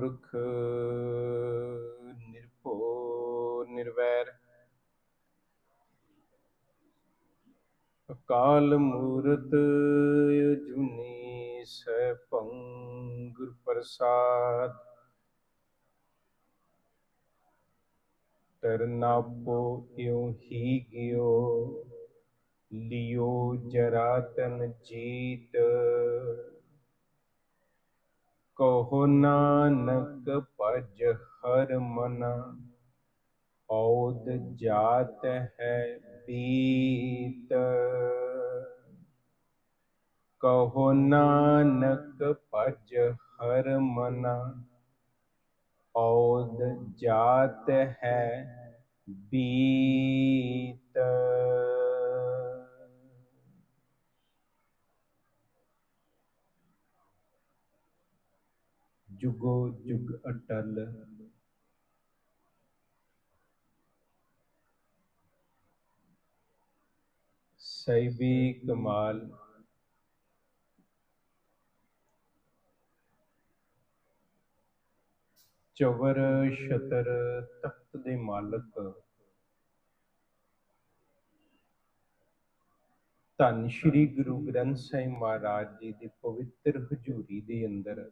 ਕਰਤਾ ਪੁਰਖ ਨਿਰਭਉ ਨਿਰਵੈਰ ਅਕਾਲ ਮੂਰਤ ਅਜੂਨੀ ਸੈਭੰ ਗੁਰ ਪ੍ਰਸਾਦ ਤਰਨਾਪੋ ਇਉ ਹੀ ਗਿਓ ਲਿਓ ਜਰਾ ਤਨ ਜੀਤ ਕਹੋ ਨਾਨਕ ਭਜ ਹਰ ਮਨਾ, ਔਦ ਜਾਤ ਹੈ ਬੀਤ ਕਹੋ ਨਾਨਕ ਭਜ ਹਰ ਮਨਾ, ਔਦ ਜਾਤ ਹੈ ਬੀਤ ਜੁਗੋ ਜੁਗ ਅਟਲ। ਸੈਬੀ ਕਮਾਲ। ਚਵਰ ਸ਼ਤਰ ਤਖਤ ਦੇ ਮਾਲਕ। ਧੰਨ ਸ਼੍ਰੀ ਗੁਰੂ ਗ੍ਰੰਥ ਸਾਹਿਬ ਮਹਾਰਾਜ ਜੀ ਦੀ ਪਵਿੱਤਰ ਹਜ਼ੂਰੀ ਦੇ ਅੰਦਰ।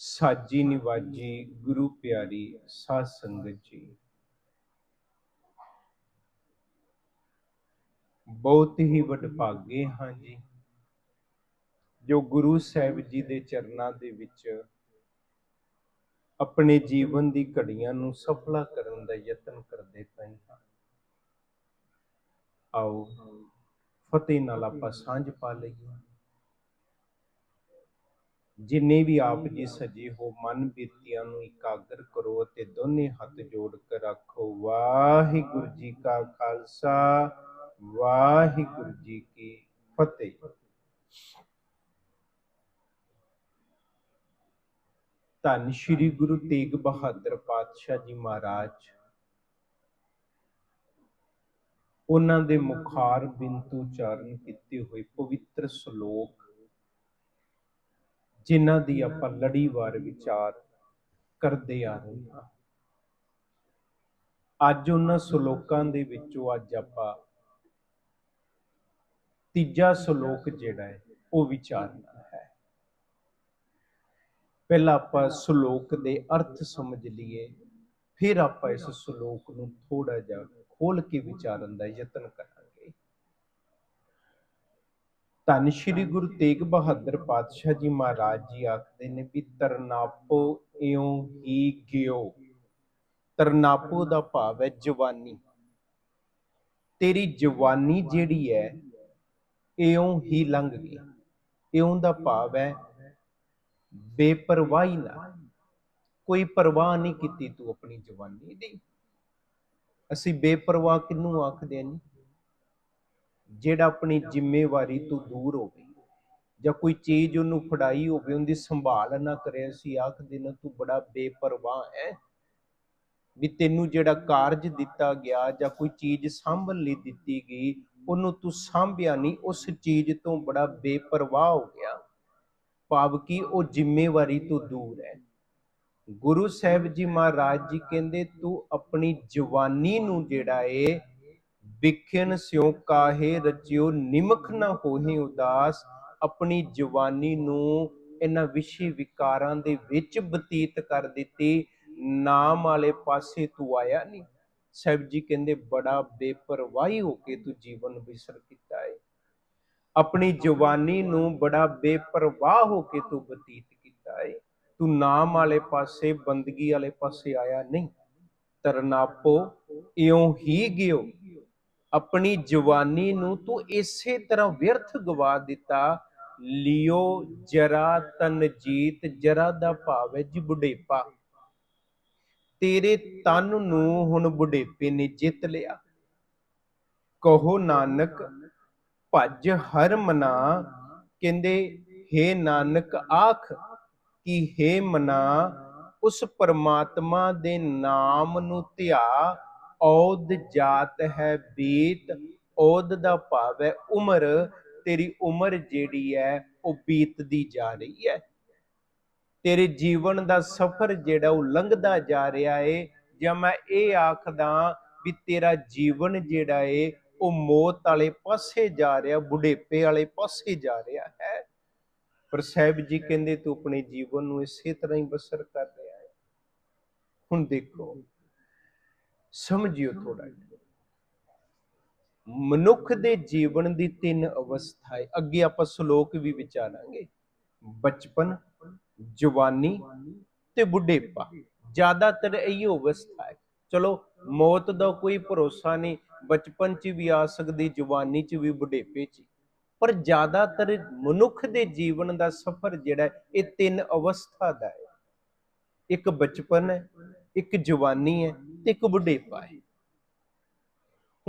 ਸਾਜੀ ਨਿਵਾਜੀ, ਗੁਰੂ ਪਿਆਰੀ, ਸਾਧ ਸੰਗਤ ਜੀ। ਬਹੁਤ ਹੀ ਵਡਭਾਗੇ ਹਾਂ ਜੀ। ਜੋ ਗੁਰੂ ਸਾਹਿਬ ਜੀ ਦੇ ਚਰਨਾਂ ਦੇ ਵਿੱਚ ਆਪਣੇ ਜੀਵਨ ਦੀ ਘੜੀਆਂ ਨੂੰ ਸਫਲਾ ਕਰਨ ਦਾ ਯਤਨ ਕਰਦੇ ਪਏ ਹਾਂ। ਆਓ, ਫਤਿਹ ਨਾਲ ਆਪਾਂ ਸਾਂਝ ਪਾ ਲਈਏ। ਜਿੰਨੇ ਵੀ ਆਪ ਜੀ ਸਜੇ ਹੋ ਮਨ ਬੀਤੀਆਂ ਨੂੰ ਇਕਾਗਰ ਕਰੋ ਅਤੇ ਦੋਨੇ ਹੱਥ ਜੋੜ ਕੇ ਰੱਖੋ। ਵਾਹਿਗੁਰੂ ਜੀ ਕਾ ਖਾਲਸਾ ਵਾਹਿਗੁਰੂ ਜੀ ਕੀ ਫਤਿਹ। ਧੰਨ ਸ਼੍ਰੀ ਗੁਰੂ ਤੇਗ ਬਹਾਦਰ ਪਾਤਸ਼ਾਹ ਜੀ ਮਹਾਰਾਜ। ਉਹਨਾਂ ਦੇ ਮੁਖਾਰ ਬਿੰਤੂ ਉਚਾਰਨ ਕੀਤੇ ਹੋਏ ਪਵਿੱਤਰ ਸ਼ਲੋਕ ਜਿਨ੍ਹਾਂ ਦੀ ਆਪਾਂ ਲੜੀਵਾਰ ਵਿਚਾਰ ਕਰਦੇ ਆ ਰਹੇ ਹਾਂ। ਅੱਜ ਉਹਨਾਂ ਸ਼ਲੋਕਾਂ ਦੇ ਵਿੱਚੋਂ ਅੱਜ ਆਪਾਂ ਤੀਜਾ ਸ਼ਲੋਕ ਜਿਹੜਾ ਹੈ, ਉਹ ਵਿਚਾਰਨਾ ਹੈ। ਪਹਿਲਾਂ ਆਪਾਂ ਸ਼ਲੋਕ ਦੇ ਅਰਥ ਸਮਝ ਲਈਏ, ਫਿਰ ਆਪਾਂ ਇਸ ਸ਼ਲੋਕ ਨੂੰ ਥੋੜਾ ਜਿਹਾ ਖੋਲ ਕੇ ਵਿਚਾਰਨ ਦਾ ਯਤਨ ਕਰਾਂਗੇ। ਧੰਨ ਸ਼੍ਰੀ ਗੁਰੂ ਤੇਗ ਬਹਾਦਰ ਪਾਤਸ਼ਾਹ ਜੀ ਮਹਾਰਾਜ ਜੀ ਆਖਦੇ ਨੇ ਵੀ ਤਰਨਾਪੋ ਇਉਂ ਹੀ ਗਿਓ। ਤਰਨਾਪੋ ਦਾ ਭਾਵ ਹੈ ਜਵਾਨੀ। ਤੇਰੀ ਜਵਾਨੀ ਜਿਹੜੀ ਹੈ, ਇਉਂ ਹੀ ਲੰਘ ਗਈ। ਇਉਂ ਦਾ ਭਾਵ ਹੈ, ਬੇਪਰਵਾਹੀ ਨਾਲ ਕੋਈ ਪਰਵਾਹ ਨਹੀਂ ਕੀਤੀ ਤੂੰ ਆਪਣੀ ਜਵਾਨੀ ਦੀ। ਅਸੀਂ ਬੇਪਰਵਾਹ ਕਿੰਨੂੰ ਆਖਦੇ ਹਾਂ ਜਿਹੜਾ ਆਪਣੀ ਜ਼ਿੰਮੇਵਾਰੀ ਤੋਂ ਦੂਰ ਹੋਵੇ ਜਾਂ ਕੋਈ ਚੀਜ਼ ਉਹਨੂੰ ਫੜਾਈ ਹੋਵੇ, ਉਹਦੀ ਸੰਭਾਲ ਨਾ ਕਰੇ, ਅਸੀਂ ਆਖਦੇ ਨਾ ਤੂੰ ਬੜਾ ਬੇਪਰਵਾਹ ਹੈ ਵੀ ਤੈਨੂੰ ਜਿਹੜਾ ਕਾਰਜ ਦਿੱਤਾ ਗਿਆ ਜਾਂ ਕੋਈ ਚੀਜ਼ ਸੰਭਲ ਲਈ ਦਿੱਤੀ ਗਈ, ਉਹਨੂੰ ਤੂੰ ਸੰਭਿਆ ਨਹੀਂ, ਉਸ ਚੀਜ਼ ਤੋਂ ਬੜਾ ਬੇਪਰਵਾਹ ਹੋ ਗਿਆ। ਭਾਵ ਕਿ ਉਹ ਜ਼ਿੰਮੇਵਾਰੀ ਤੋਂ ਦੂਰ ਹੈ ਗੁਰੂ ਸਾਹਿਬ ਜੀ ਮਹਾਰਾਜ ਜੀ ਕਹਿੰਦੇ, ਤੂੰ ਆਪਣੀ ਜਵਾਨੀ ਨੂੰ ਜਿਹੜਾ ਏ ਵਿਖਿਨ ਸਿਉ ਕਾਹੇ ਰਚਿਓ, ਨਿਮਖ ਨਾ ਹੋਹੀ ਉਦਾਸ। ਆਪਣੀ ਜਵਾਨੀ ਨੂੰ ਇਹਨਾਂ ਵਿਸ਼ੇ ਵਿਕਾਰਾਂ ਦੇ ਵਿੱਚ ਬਤੀਤ ਕਰ ਦਿੱਤੀ। ਨਾਮ ਵਾਲੇ ਪਾਸੇ ਤੂੰ ਆਇਆ ਨਹੀਂ ਸਾਹਿਬ ਜੀ ਕਹਿੰਦੇ, ਬੜਾ ਬੇਪਰਵਾਹੀ ਹੋ ਕੇ ਤੂੰ ਜੀਵਨ ਵਿਸਰ ਕੀਤਾ ਹੈ ਆਪਣੀ ਜਵਾਨੀ ਨੂੰ ਬੜਾ ਬੇਪਰਵਾਹ ਹੋ ਕੇ ਤੂੰ ਬਤੀਤ ਕੀਤਾ ਹੈ ਤੂੰ ਨਾਮ ਵਾਲੇ ਪਾਸੇ, ਬੰਦਗੀ ਵਾਲੇ ਪਾਸੇ ਆਇਆ ਨਹੀਂ। ਤਰਨਾਪੋ ਇਉਂ ਹੀ ਗਿਓ। ਆਪਣੀ ਜਵਾਨੀ ਨੂੰ ਤੂੰ ਇਸੇ ਤਰ੍ਹਾਂ ਵਿਅਰਥ ਗਵਾ ਦਿੱਤਾ, ਲਿਓ ਜਰਾ ਤਨਜੀਤ ਜਰਾ ਦਾ ਭਾਵ ਹੈ ਜੀ ਬੁਢੇਪਾ। ਤੇਰੇ ਤਨ ਨੂੰ ਹੁਣ ਬੁਢੇਪੇ ਨੇ ਜਿੱਤ ਲਿਆ। ਕਹੋ ਨਾਨਕ, ਭੱਜ ਹਰ ਮਨਾ, ਕਹਿੰਦੇ हे ਨਾਨਕ, ਆਖ ਕਿ हे ਮਨਾ, ਉਸ ਪਰਮਾਤਮਾ ਦੇ ਨਾਮ ਨੂੰ ਧਿਆ ਔਦ ਜਾਤ ਹੈ ਬੀਤ ਔਦ ਦਾ ਭਾਵ ਹੈ ਉਮਰ, ਤੇਰੀ ਉਮਰ ਜਿਹੜੀ ਹੈ ਉਹ ਬੀਤਦੀ ਜਾ ਰਹੀ ਹੈ। ਤੇਰੇ ਜੀਵਨ ਦਾ ਸਫ਼ਰ ਜਿਹੜਾ ਉਹ ਲੰਘਦਾ ਜਾ ਰਿਹਾ ਏ, ਜਾਂ ਮੈਂ ਇਹ ਆਖਦਾ ਵੀ ਤੇਰਾ ਜੀਵਨ ਜਿਹੜਾ ਏ, ਉਹ ਮੌਤ ਵਾਲੇ ਪਾਸੇ ਜਾ ਰਿਹਾ, ਬੁਢੇਪੇ ਵਾਲੇ ਪਾਸੇ ਜਾ ਰਿਹਾ ਹੈ। ਪਰ ਸਾਹਿਬ ਜੀ ਕਹਿੰਦੇ ਤੂੰ ਆਪਣੇ ਜੀਵਨ ਨੂੰ ਇਸੇ ਤਰ੍ਹਾਂ ਹੀ ਬਸਰ ਕਰ ਰਿਹਾ ਹੈ। ਹੁਣ ਦੇਖੋ ਸਮਝਿਓ ਥੋੜਾ ਮਨੁੱਖ ਦੇ ਜੀਵਨ ਦੀ ਤਿੰਨ ਅਵਸਥਾਏ ਅੱਗੇ ਆਪਾਂ ਸ਼ਲੋਕ ਵੀ ਵਿਚਾਰਾਂਗੇ। ਬਚਪਨ ਜਵਾਨੀ ਤੇ ਬੁਢੇਪਾ। ਜ਼ਿਆਦਾਤਰ ਇਹੀ ਅਵਸਥਾ ਹੈ। ਚਲੋ ਮੌਤ ਦਾ ਕੋਈ ਭਰੋਸਾ ਨਹੀਂ। ਬਚਪਨ 'ਚ ਵੀ ਆ ਸਕਦੀ ਜਵਾਨੀ 'ਚ ਵੀ ਬੁਢੇਪੇ 'ਚ ਪਰ ਜ਼ਿਆਦਾਤਰ ਮਨੁੱਖ ਦੇ ਜੀਵਨ ਦਾ ਸਫ਼ਰ ਜਿਹੜਾ ਹੈ, ਇਹ ਤਿੰਨ ਅਵਸਥਾ ਦਾ ਹੈ। ਇੱਕ ਬਚਪਨ ਹੈ ਇੱਕ ਜਵਾਨੀ ਹੈ ਤੇ ਇੱਕ ਬੁਢੇਪਾ ਹੈ।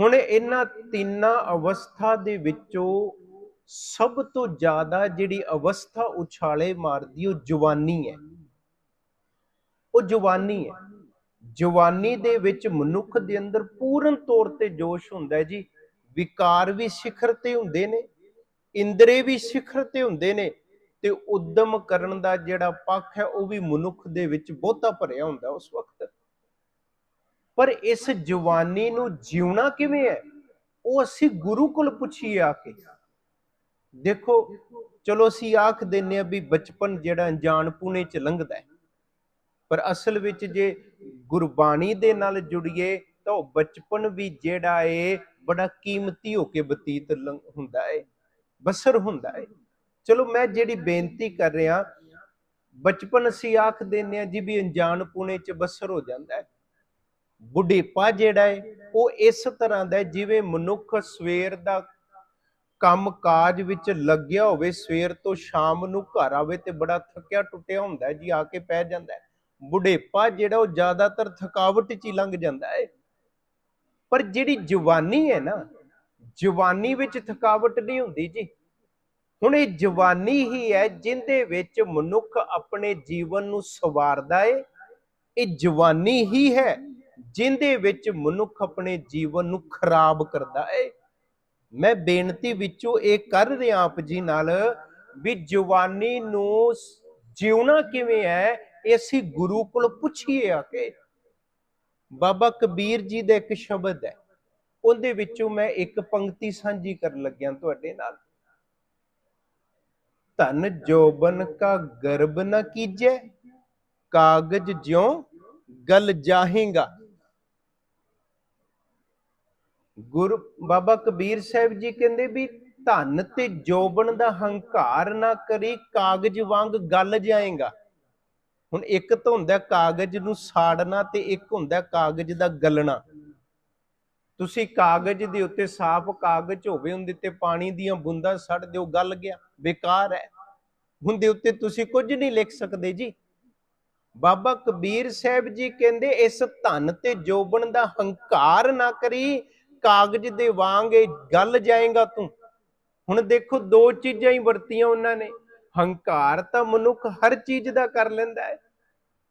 ਹੁਣ ਇਹਨਾਂ ਤਿੰਨਾਂ ਅਵਸਥਾ ਦੇ ਵਿੱਚੋਂ ਸਭ ਤੋਂ ਜ਼ਿਆਦਾ ਜਿਹੜੀ ਅਵਸਥਾ ਉਛਾਲੇ ਮਾਰਦੀ ਉਹ ਜਵਾਨੀ ਹੈ। ਉਹ ਜਵਾਨੀ ਹੈ। ਜਵਾਨੀ ਦੇ ਵਿੱਚ ਮਨੁੱਖ ਦੇ ਅੰਦਰ ਪੂਰਨ ਤੌਰ ਤੇ ਜੋਸ਼ ਹੁੰਦਾ ਹੈ ਜੀ। ਵਿਕਾਰ ਵੀ ਸਿਖਰ ਤੇ ਹੁੰਦੇ ਨੇ, ਇੰਦਰੇ ਵੀ ਸਿਖਰ ਤੇ ਹੁੰਦੇ ਨੇ ਤੇ ਉਦਮ ਕਰਨ ਦਾ ਜਿਹੜਾ ਪੱਖ ਹੈ, ਉਹ ਵੀ ਮਨੁੱਖ ਦੇ ਵਿੱਚ ਬਹੁਤਾ ਭਰਿਆ ਹੁੰਦਾ ਉਸ ਵਕਤ। ਪਰ ਇਸ ਜਵਾਨੀ ਨੂੰ ਜਿਉਣਾ ਕਿਵੇਂ ਹੈ? ਉਹ ਅਸੀਂ ਗੁਰੂ ਕੋਲ ਪੁੱਛੀਏ ਆ ਕੇ। ਦੇਖੋ, ਚਲੋ ਅਸੀਂ ਆਖ ਦਿੰਨੇ ਆ ਵੀ ਬਚਪਨ ਜਿਹੜਾ ਅਣਜਾਣ ਪੁਣੇ ਚ ਲੰਘਦਾ ਹੈ। ਪਰ ਅਸਲ ਵਿੱਚ ਜੇ ਗੁਰਬਾਣੀ ਦੇ ਨਾਲ ਜੁੜੀਏ, ਤਾਂ ਉਹ ਬਚਪਨ ਵੀ ਜਿਹੜਾ ਏ, ਬੜਾ ਕੀਮਤੀ ਹੋ ਕੇ ਬਤੀਤ ਲੰਘ- ਹੁੰਦਾ ਏ, ਬਸਰ ਹੁੰਦਾ ਏ। ਚਲੋ ਮੈਂ ਜਿਹੜੀ ਬੇਨਤੀ ਕਰ ਰਿਹਾ, ਬਚਪਨ ਅਸੀਂ ਆਖ ਦਿੰਦੇ ਆ ਜੀ ਵੀ ਅਣਜਾਣ ਪੁਣੇ ਚ ਬਸਰ ਹੋ ਜਾਂਦਾ ਹੈ। ਬੁਢੇਪਾ ਜਿਹੜਾ ਹੈ, ਉਹ ਇਸ ਤਰ੍ਹਾਂ ਦਾ ਜਿਵੇਂ ਮਨੁੱਖ ਸਵੇਰ ਦਾ ਕੰਮ ਕਾਜ ਵਿੱਚ ਲੱਗਿਆ ਹੋਵੇ, ਸਵੇਰ ਤੋਂ ਸ਼ਾਮ ਨੂੰ ਘਰ ਆਵੇ ਤੇ ਬੜਾ ਥੱਕਿਆ ਟੁੱਟਿਆ ਹੁੰਦਾ ਜੀ ਆ ਕੇ ਪੈ ਜਾਂਦਾ ਹੈ। ਬੁਢੇਪਾ ਜਿਹੜਾ ਉਹ ਜ਼ਿਆਦਾਤਰ ਥਕਾਵਟ 'ਚ ਹੀ ਲੰਘ ਜਾਂਦਾ ਹੈ। ਪਰ ਜਿਹੜੀ ਜਵਾਨੀ ਹੈ ਨਾ, ਜਵਾਨੀ ਵਿੱਚ ਥਕਾਵਟ ਨਹੀਂ ਹੁੰਦੀ ਜੀ। ਹੁਣ ਇਹ ਜਵਾਨੀ ਹੀ ਹੈ ਜਿੰਦੇ ਵਿੱਚ ਮਨੁੱਖ ਆਪਣੇ ਜੀਵਨ ਨੂੰ ਸਵਾਰਦਾ ਏ। ਇਹ ਜਵਾਨੀ ਹੀ ਹੈ ਜਿੰਦੇ ਵਿੱਚ ਮਨੁੱਖ ਆਪਣੇ ਜੀਵਨ ਨੂੰ ਖਰਾਬ ਕਰਦਾ ਏ। ਮੈਂ ਬੇਨਤੀ ਵਿੱਚੋਂ ਇਹ ਕਰ ਰਿਹਾ ਆਪ ਜੀ ਨਾਲ ਵੀ ਜਵਾਨੀ ਨੂੰ ਜਿਉਣਾ ਕਿਵੇਂ ਹੈ, ਇਹ ਅਸੀਂ ਗੁਰੂ ਕੋਲ ਪੁੱਛੀਏ ਆ ਕੇ। ਬਾਬਾ ਕਬੀਰ ਜੀ ਦਾ ਇੱਕ ਸ਼ਬਦ ਹੈ। ਉਹਦੇ ਵਿੱਚੋਂ ਮੈਂ ਇੱਕ ਪੰਕਤੀ ਸਾਂਝੀ ਕਰਨ ਲੱਗਿਆ ਤੁਹਾਡੇ ਨਾਲ। ਧਨ ਜੋਬਨ ਕਾ ਗਰਬ ਨ ਕੀਜੈ, ਕਾਗਜ ਜਿਉ ਗਲ ਜਾਹੇਗਾ। ਗੁਰੂ ਬਾਬਾ ਕਬੀਰ ਸਾਹਿਬ ਜੀ ਕਹਿੰਦੇ ਵੀ ਧਨ ਤੇ ਜੋਬਨ ਦਾ ਹੰਕਾਰ ਨਾ ਕਰੀ, ਕਾਗਜ਼ ਵਾਂਗ ਗਲ ਜਾਏਗਾ। ਹੁਣ ਇੱਕ ਤਾਂ ਹੁੰਦਾ ਕਾਗਜ਼ ਨੂੰ ਸਾੜਨਾ ਤੇ ਇੱਕ ਹੁੰਦਾ ਕਾਗਜ਼ ਦਾ ਗਲਣਾ। ਤੁਸੀਂ ਕਾਗਜ਼ ਦੇ ਉੱਤੇ ਸਾਫ਼ ਕਾਗਜ਼ ਹੋਵੇ, ਉਹਦੇ ਤੇ ਪਾਣੀ ਦੀਆਂ ਬੂੰਦਾਂ ਸੜ ਦਿਓ, ਗਲ ਗਿਆ, ਬੇਕਾਰ ਹੈ। ਉਹਦੇ ਉੱਤੇ ਤੁਸੀਂ ਕੁਝ ਨਹੀਂ ਲਿਖ ਸਕਦੇ ਜੀ। ਬਾਬਾ ਕਬੀਰ ਸਾਹਿਬ ਜੀ ਕਹਿੰਦੇ, ਇਸ ਧਨ ਤੇ ਜੋਬਨ ਦਾ ਹੰਕਾਰ ਨਾ ਕਰੀ, ਕਾਗਜ਼ ਦੇ ਵਾਂਗ ਇਹ ਗੱਲ ਜਾਏਗਾ ਤੂੰ। ਹੁਣ ਦੇਖੋ, ਦੋ ਚੀਜ਼ਾਂ ਹੀ ਵਰਤੀਆਂ ਉਹਨਾਂ ਨੇ। ਹੰਕਾਰ ਤਾਂ ਮਨੁੱਖ ਹਰ ਚੀਜ਼ ਦਾ ਕਰ ਲੈਂਦਾ ਹੈ।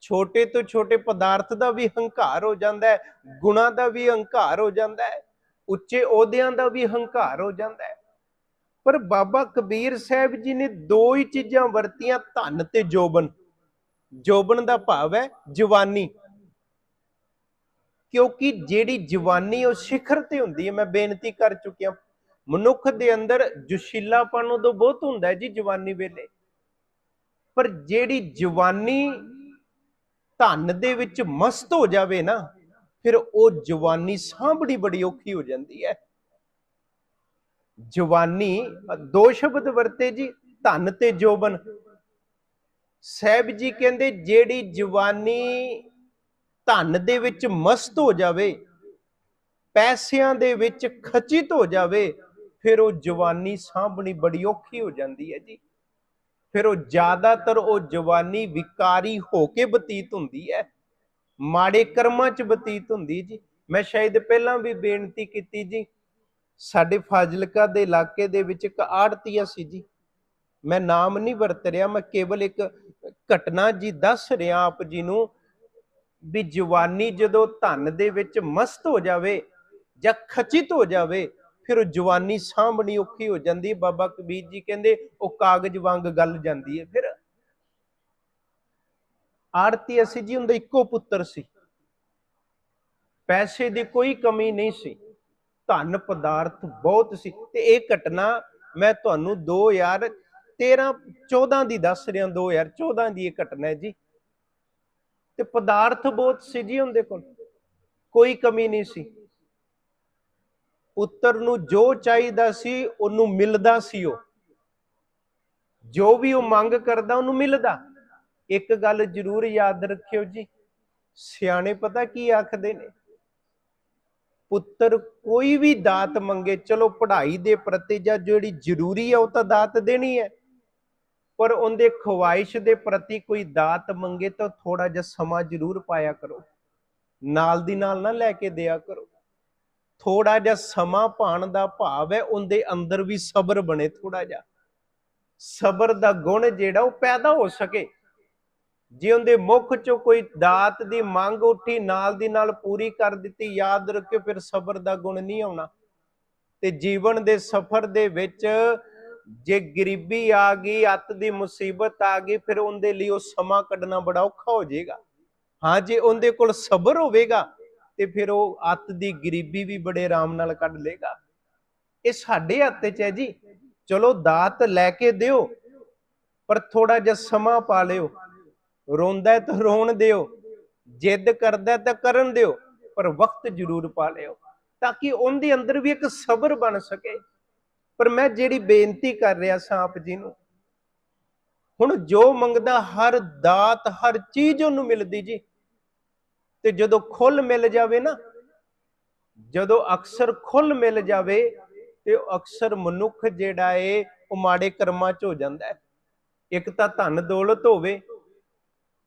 ਛੋਟੇ ਤੋਂ ਛੋਟੇ ਪਦਾਰਥ ਦਾ ਵੀ ਹੰਕਾਰ ਹੋ ਜਾਂਦਾ ਹੈ, ਗੁਣਾ ਦਾ ਵੀ ਹੰਕਾਰ ਹੋ ਜਾਂਦਾ ਹੈ, ਉੱਚੇ ਅਹੁਦਿਆਂ ਦਾ ਵੀ ਹੰਕਾਰ ਹੋ ਜਾਂਦਾ ਹੈ। ਪਰ ਬਾਬਾ ਕਬੀਰ ਸਾਹਿਬ ਜੀ ਨੇ ਦੋ ਹੀ ਚੀਜ਼ਾਂ ਵਰਤੀਆਂ, ਧਨ ਤੇ ਜੋਬਨ। ਜੋਬਨ ਦਾ ਭਾਵ ਹੈ ਜਵਾਨੀ। ਕਿਉਂਕਿ ਜਿਹੜੀ ਜਵਾਨੀ ਉਹ ਸਿਖਰ ਤੇ ਹੁੰਦੀ ਹੈ, ਮੈਂ ਬੇਨਤੀ ਕਰ ਚੁੱਕਿਆ ਮਨੁੱਖ ਦੇ ਅੰਦਰ ਜੁਸ਼ੀਲਾਪਣ ਉਦੋਂ ਬਹੁਤ ਹੁੰਦਾ ਹੈ ਜੀ ਜਵਾਨੀ ਵੇਲੇ। ਪਰ ਜਿਹੜੀ ਜਵਾਨੀ ਧਨ ਦੇ ਵਿੱਚ ਮਸਤ ਹੋ ਜਾਵੇ ਨਾ, ਫਿਰ ਉਹ ਜਵਾਨੀ ਸਾਂਭਣੀ ਬੜੀ ਔਖੀ ਹੋ ਜਾਂਦੀ ਹੈ। ਜਵਾਨੀ ਦੋ ਸ਼ਬਦ ਵਰਤੇ ਜੀ, ਧਨ ਤੇ ਜੋਬਨ। ਸਾਹਿਬ ਜੀ ਕਹਿੰਦੇ, ਜਿਹੜੀ ਜਵਾਨੀ ਧਨ ਦੇ ਵਿੱਚ ਮਸਤ ਹੋ ਜਾਵੇ, ਪੈਸਿਆਂ ਦੇ ਵਿੱਚ ਖਚਿਤ ਹੋ ਜਾਵੇ, ਫਿਰ ਉਹ ਜਵਾਨੀ ਸਾਂਭਣੀ ਬੜੀ ਔਖੀ ਹੋ ਜਾਂਦੀ ਹੈ ਜੀ। ਫਿਰ ਉਹ ਜ਼ਿਆਦਾਤਰ ਉਹ ਜਵਾਨੀ ਵਿਕਾਰੀ ਹੋ ਕੇ ਬਤੀਤ ਹੁੰਦੀ ਹੈ। ਮਾੜੇ ਕਰਮਾਂ 'ਚ ਬਤੀਤ ਹੁੰਦੀ ਜੀ। ਮੈਂ ਸ਼ਾਇਦ ਪਹਿਲਾਂ ਵੀ ਬੇਨਤੀ ਕੀਤੀ ਜੀ, ਸਾਡੇ ਫਾਜ਼ਿਲਕਾ ਦੇ ਇਲਾਕੇ ਦੇ ਵਿੱਚ ਇੱਕ ਆੜਤੀਆ ਸੀ ਜੀ। ਮੈਂ ਨਾਮ ਨਹੀਂ ਵਰਤ ਰਿਹਾ, ਮੈਂ ਕੇਵਲ ਇੱਕ ਘਟਨਾ ਜੀ ਦੱਸ ਰਿਹਾ ਆਪ ਜੀ ਨੂੰ ਵੀ ਜਵਾਨੀ ਜਦੋਂ ਧਨ ਦੇ ਵਿੱਚ ਮਸਤ ਹੋ ਜਾਵੇ ਜਾਂ ਖਚਿਤ ਹੋ ਜਾਵੇ ਫਿਰ ਉਹ ਜਵਾਨੀ ਸਾਂਭਣੀ ਔਖੀ ਹੋ ਜਾਂਦੀ ਬਾਬਾ ਕਬੀਰ ਜੀ ਕਹਿੰਦੇ, ਉਹ ਕਾਗਜ਼ ਵਾਂਗ ਗੱਲ ਜਾਂਦੀ ਹੈ। ਫਿਰ ਆਰਤੀ ਅਸੀਂ ਜੀ ਹੁੰਦਾ ਇੱਕੋ ਪੁੱਤਰ ਸੀ। ਪੈਸੇ ਦੀ ਕੋਈ ਕਮੀ ਨਹੀਂ ਸੀ। ਧਨ ਪਦਾਰਥ ਬਹੁਤ ਸੀ। ਤੇ ਇਹ ਘਟਨਾ ਮੈਂ ਤੁਹਾਨੂੰ 2013 14 ਦੀ ਦੱਸ ਰਿਹਾ 2014 ਦੀ ਇਹ ਘਟਨਾ ਹੈ ਜੀ। ਤੇ ਪਦਾਰਥ ਬਹੁਤ ਸੀ ਜੀ ਉਹਦੇ ਕੋਲ। ਕੋਈ ਕਮੀ ਨਹੀਂ ਸੀ। ਪੁੱਤਰ ਨੂੰ ਜੋ ਚਾਹੀਦਾ ਸੀ, ਉਹਨੂੰ ਮਿਲਦਾ ਸੀ ਉਹ। ਜੋ ਵੀ ਉਹ ਮੰਗ ਕਰਦਾ, ਉਹਨੂੰ ਮਿਲਦਾ। ਇੱਕ ਗੱਲ ਜ਼ਰੂਰ ਯਾਦ ਰੱਖਿਓ ਜੀ, ਸਿਆਣੇ ਪਤਾ ਕੀ ਆਖਦੇ ਨੇ? ਪੁੱਤਰ ਕੋਈ ਵੀ ਦਾਤ ਮੰਗੇ, ਚਲੋ ਪੜ੍ਹਾਈ ਦੇ ਪ੍ਰਤੀ ਜਾਂ ਜਿਹੜੀ ਜ਼ਰੂਰੀ ਹੈ ਉਹ ਤਾਂ ਦਾਤ ਦੇਣੀ ਹੈ। ਪਰ ਉਹਦੇ ਖਵਾਇਸ਼ ਦੇ ਪ੍ਰਤੀ ਕੋਈ ਦਾਤ ਮੰਗੇ ਤਾਂ ਥੋੜਾ ਜਿਹਾ ਸਮਾਂ ਜ਼ਰੂਰ ਪਾਇਆ ਕਰੋ। ਨਾਲ ਦੀ ਨਾਲ ਨਾ ਲੈ ਕੇ ਦਿਆ ਕਰੋ। ਥੋੜਾ ਜਿਹਾ ਸਮਾਂ ਪਾਣ ਦਾ ਭਾਵ ਹੈ, ਉਹਦੇ ਅੰਦਰ ਵੀ ਸਬਰ ਬਣੇ ਥੋੜਾ ਜਿਹਾ। ਸਬਰ ਦਾ ਗੁਣ ਜਿਹੜਾ ਉਹ ਪੈਦਾ ਹੋ ਸਕੇ। ਜੇ ਉਹਦੇ ਮੁਖ ਚੋਂ ਕੋਈ ਦਾਤ ਦੀ ਮੰਗ ਉੱਠੀ, ਨਾਲ ਦੀ ਨਾਲ ਪੂਰੀ ਕਰ ਦਿੱਤੀ, ਯਾਦ ਰੱਖਿਓ, ਫਿਰ ਸਬਰ ਦਾ ਗੁਣ ਨਹੀਂ ਆਉਣਾ। ਤੇ ਜੀਵਨ ਦੇ ਸਫਰ ਦੇ ਵਿੱਚ ਜੇ ਗਰੀਬੀ ਆ ਗਈ, ਅੱਤ ਦੀ ਮੁਸੀਬਤ ਆ ਗਈ, ਫਿਰ ਉਹਦੇ ਲਈ ਉਹ ਸਮਾਂ ਕੱਢਣਾ ਬੜਾ ਔਖਾ ਹੋ ਜਾਏਗਾ। ਹਾਂ, ਜੇ ਉਹਦੇ ਕੋਲ ਸਬਰ ਹੋਵੇਗਾ ਤੇ ਫਿਰ ਉਹ ਅੱਤ ਦੀ ਗਰੀਬੀ ਵੀ ਬੜੇ ਆਰਾਮ ਨਾਲ ਕੱਢ ਲੇਗਾ ਇਹ ਸਾਡੇ ਹੱਥ 'ਚ ਹੈ ਜੀ। ਚਲੋ ਦਾਤ ਲੈ ਕੇ ਦਿਓ, ਪਰ ਥੋੜਾ ਜਿਹਾ ਸਮਾਂ ਪਾ ਲਿਓ। ਰੋਂਦਾ ਤਾਂ ਰੋਣ ਦਿਓ, ਜਿੱਦ ਕਰਦਾ ਤਾਂ ਕਰਨ ਦਿਓ, ਪਰ ਵਕਤ ਜ਼ਰੂਰ ਪਾ ਲਿਓ, ਤਾਂ ਕਿ ਉਹਦੇ ਅੰਦਰ ਵੀ ਇੱਕ ਸਬਰ ਬਣ ਸਕੇ। ਪਰ ਮੈਂ ਜਿਹੜੀ ਬੇਨਤੀ ਕਰ ਰਿਹਾ ਸਾਂ ਆਪ ਜੀ ਨੂੰ, ਹੁਣ ਜੋ ਮੰਗਦਾ ਹਰ ਦਾਤ, ਹਰ ਚੀਜ਼ ਉਹਨੂੰ ਮਿਲਦੀ ਜੀ। ਤੇ ਜਦੋਂ ਖੁੱਲ ਮਿਲ ਜਾਵੇ ਨਾ, ਜਦੋਂ ਅਕਸਰ ਖੁੱਲ ਮਿਲ ਜਾਵੇ, ਤੇ ਅਕਸਰ ਮਨੁੱਖ ਜਿਹੜਾ ਏ, ਉਹ ਮਾੜੇ ਕਰਮਾਂ 'ਚ ਹੋ ਜਾਂਦਾ ਇੱਕ ਤਾਂ ਧਨ ਦੌਲਤ ਹੋਵੇ,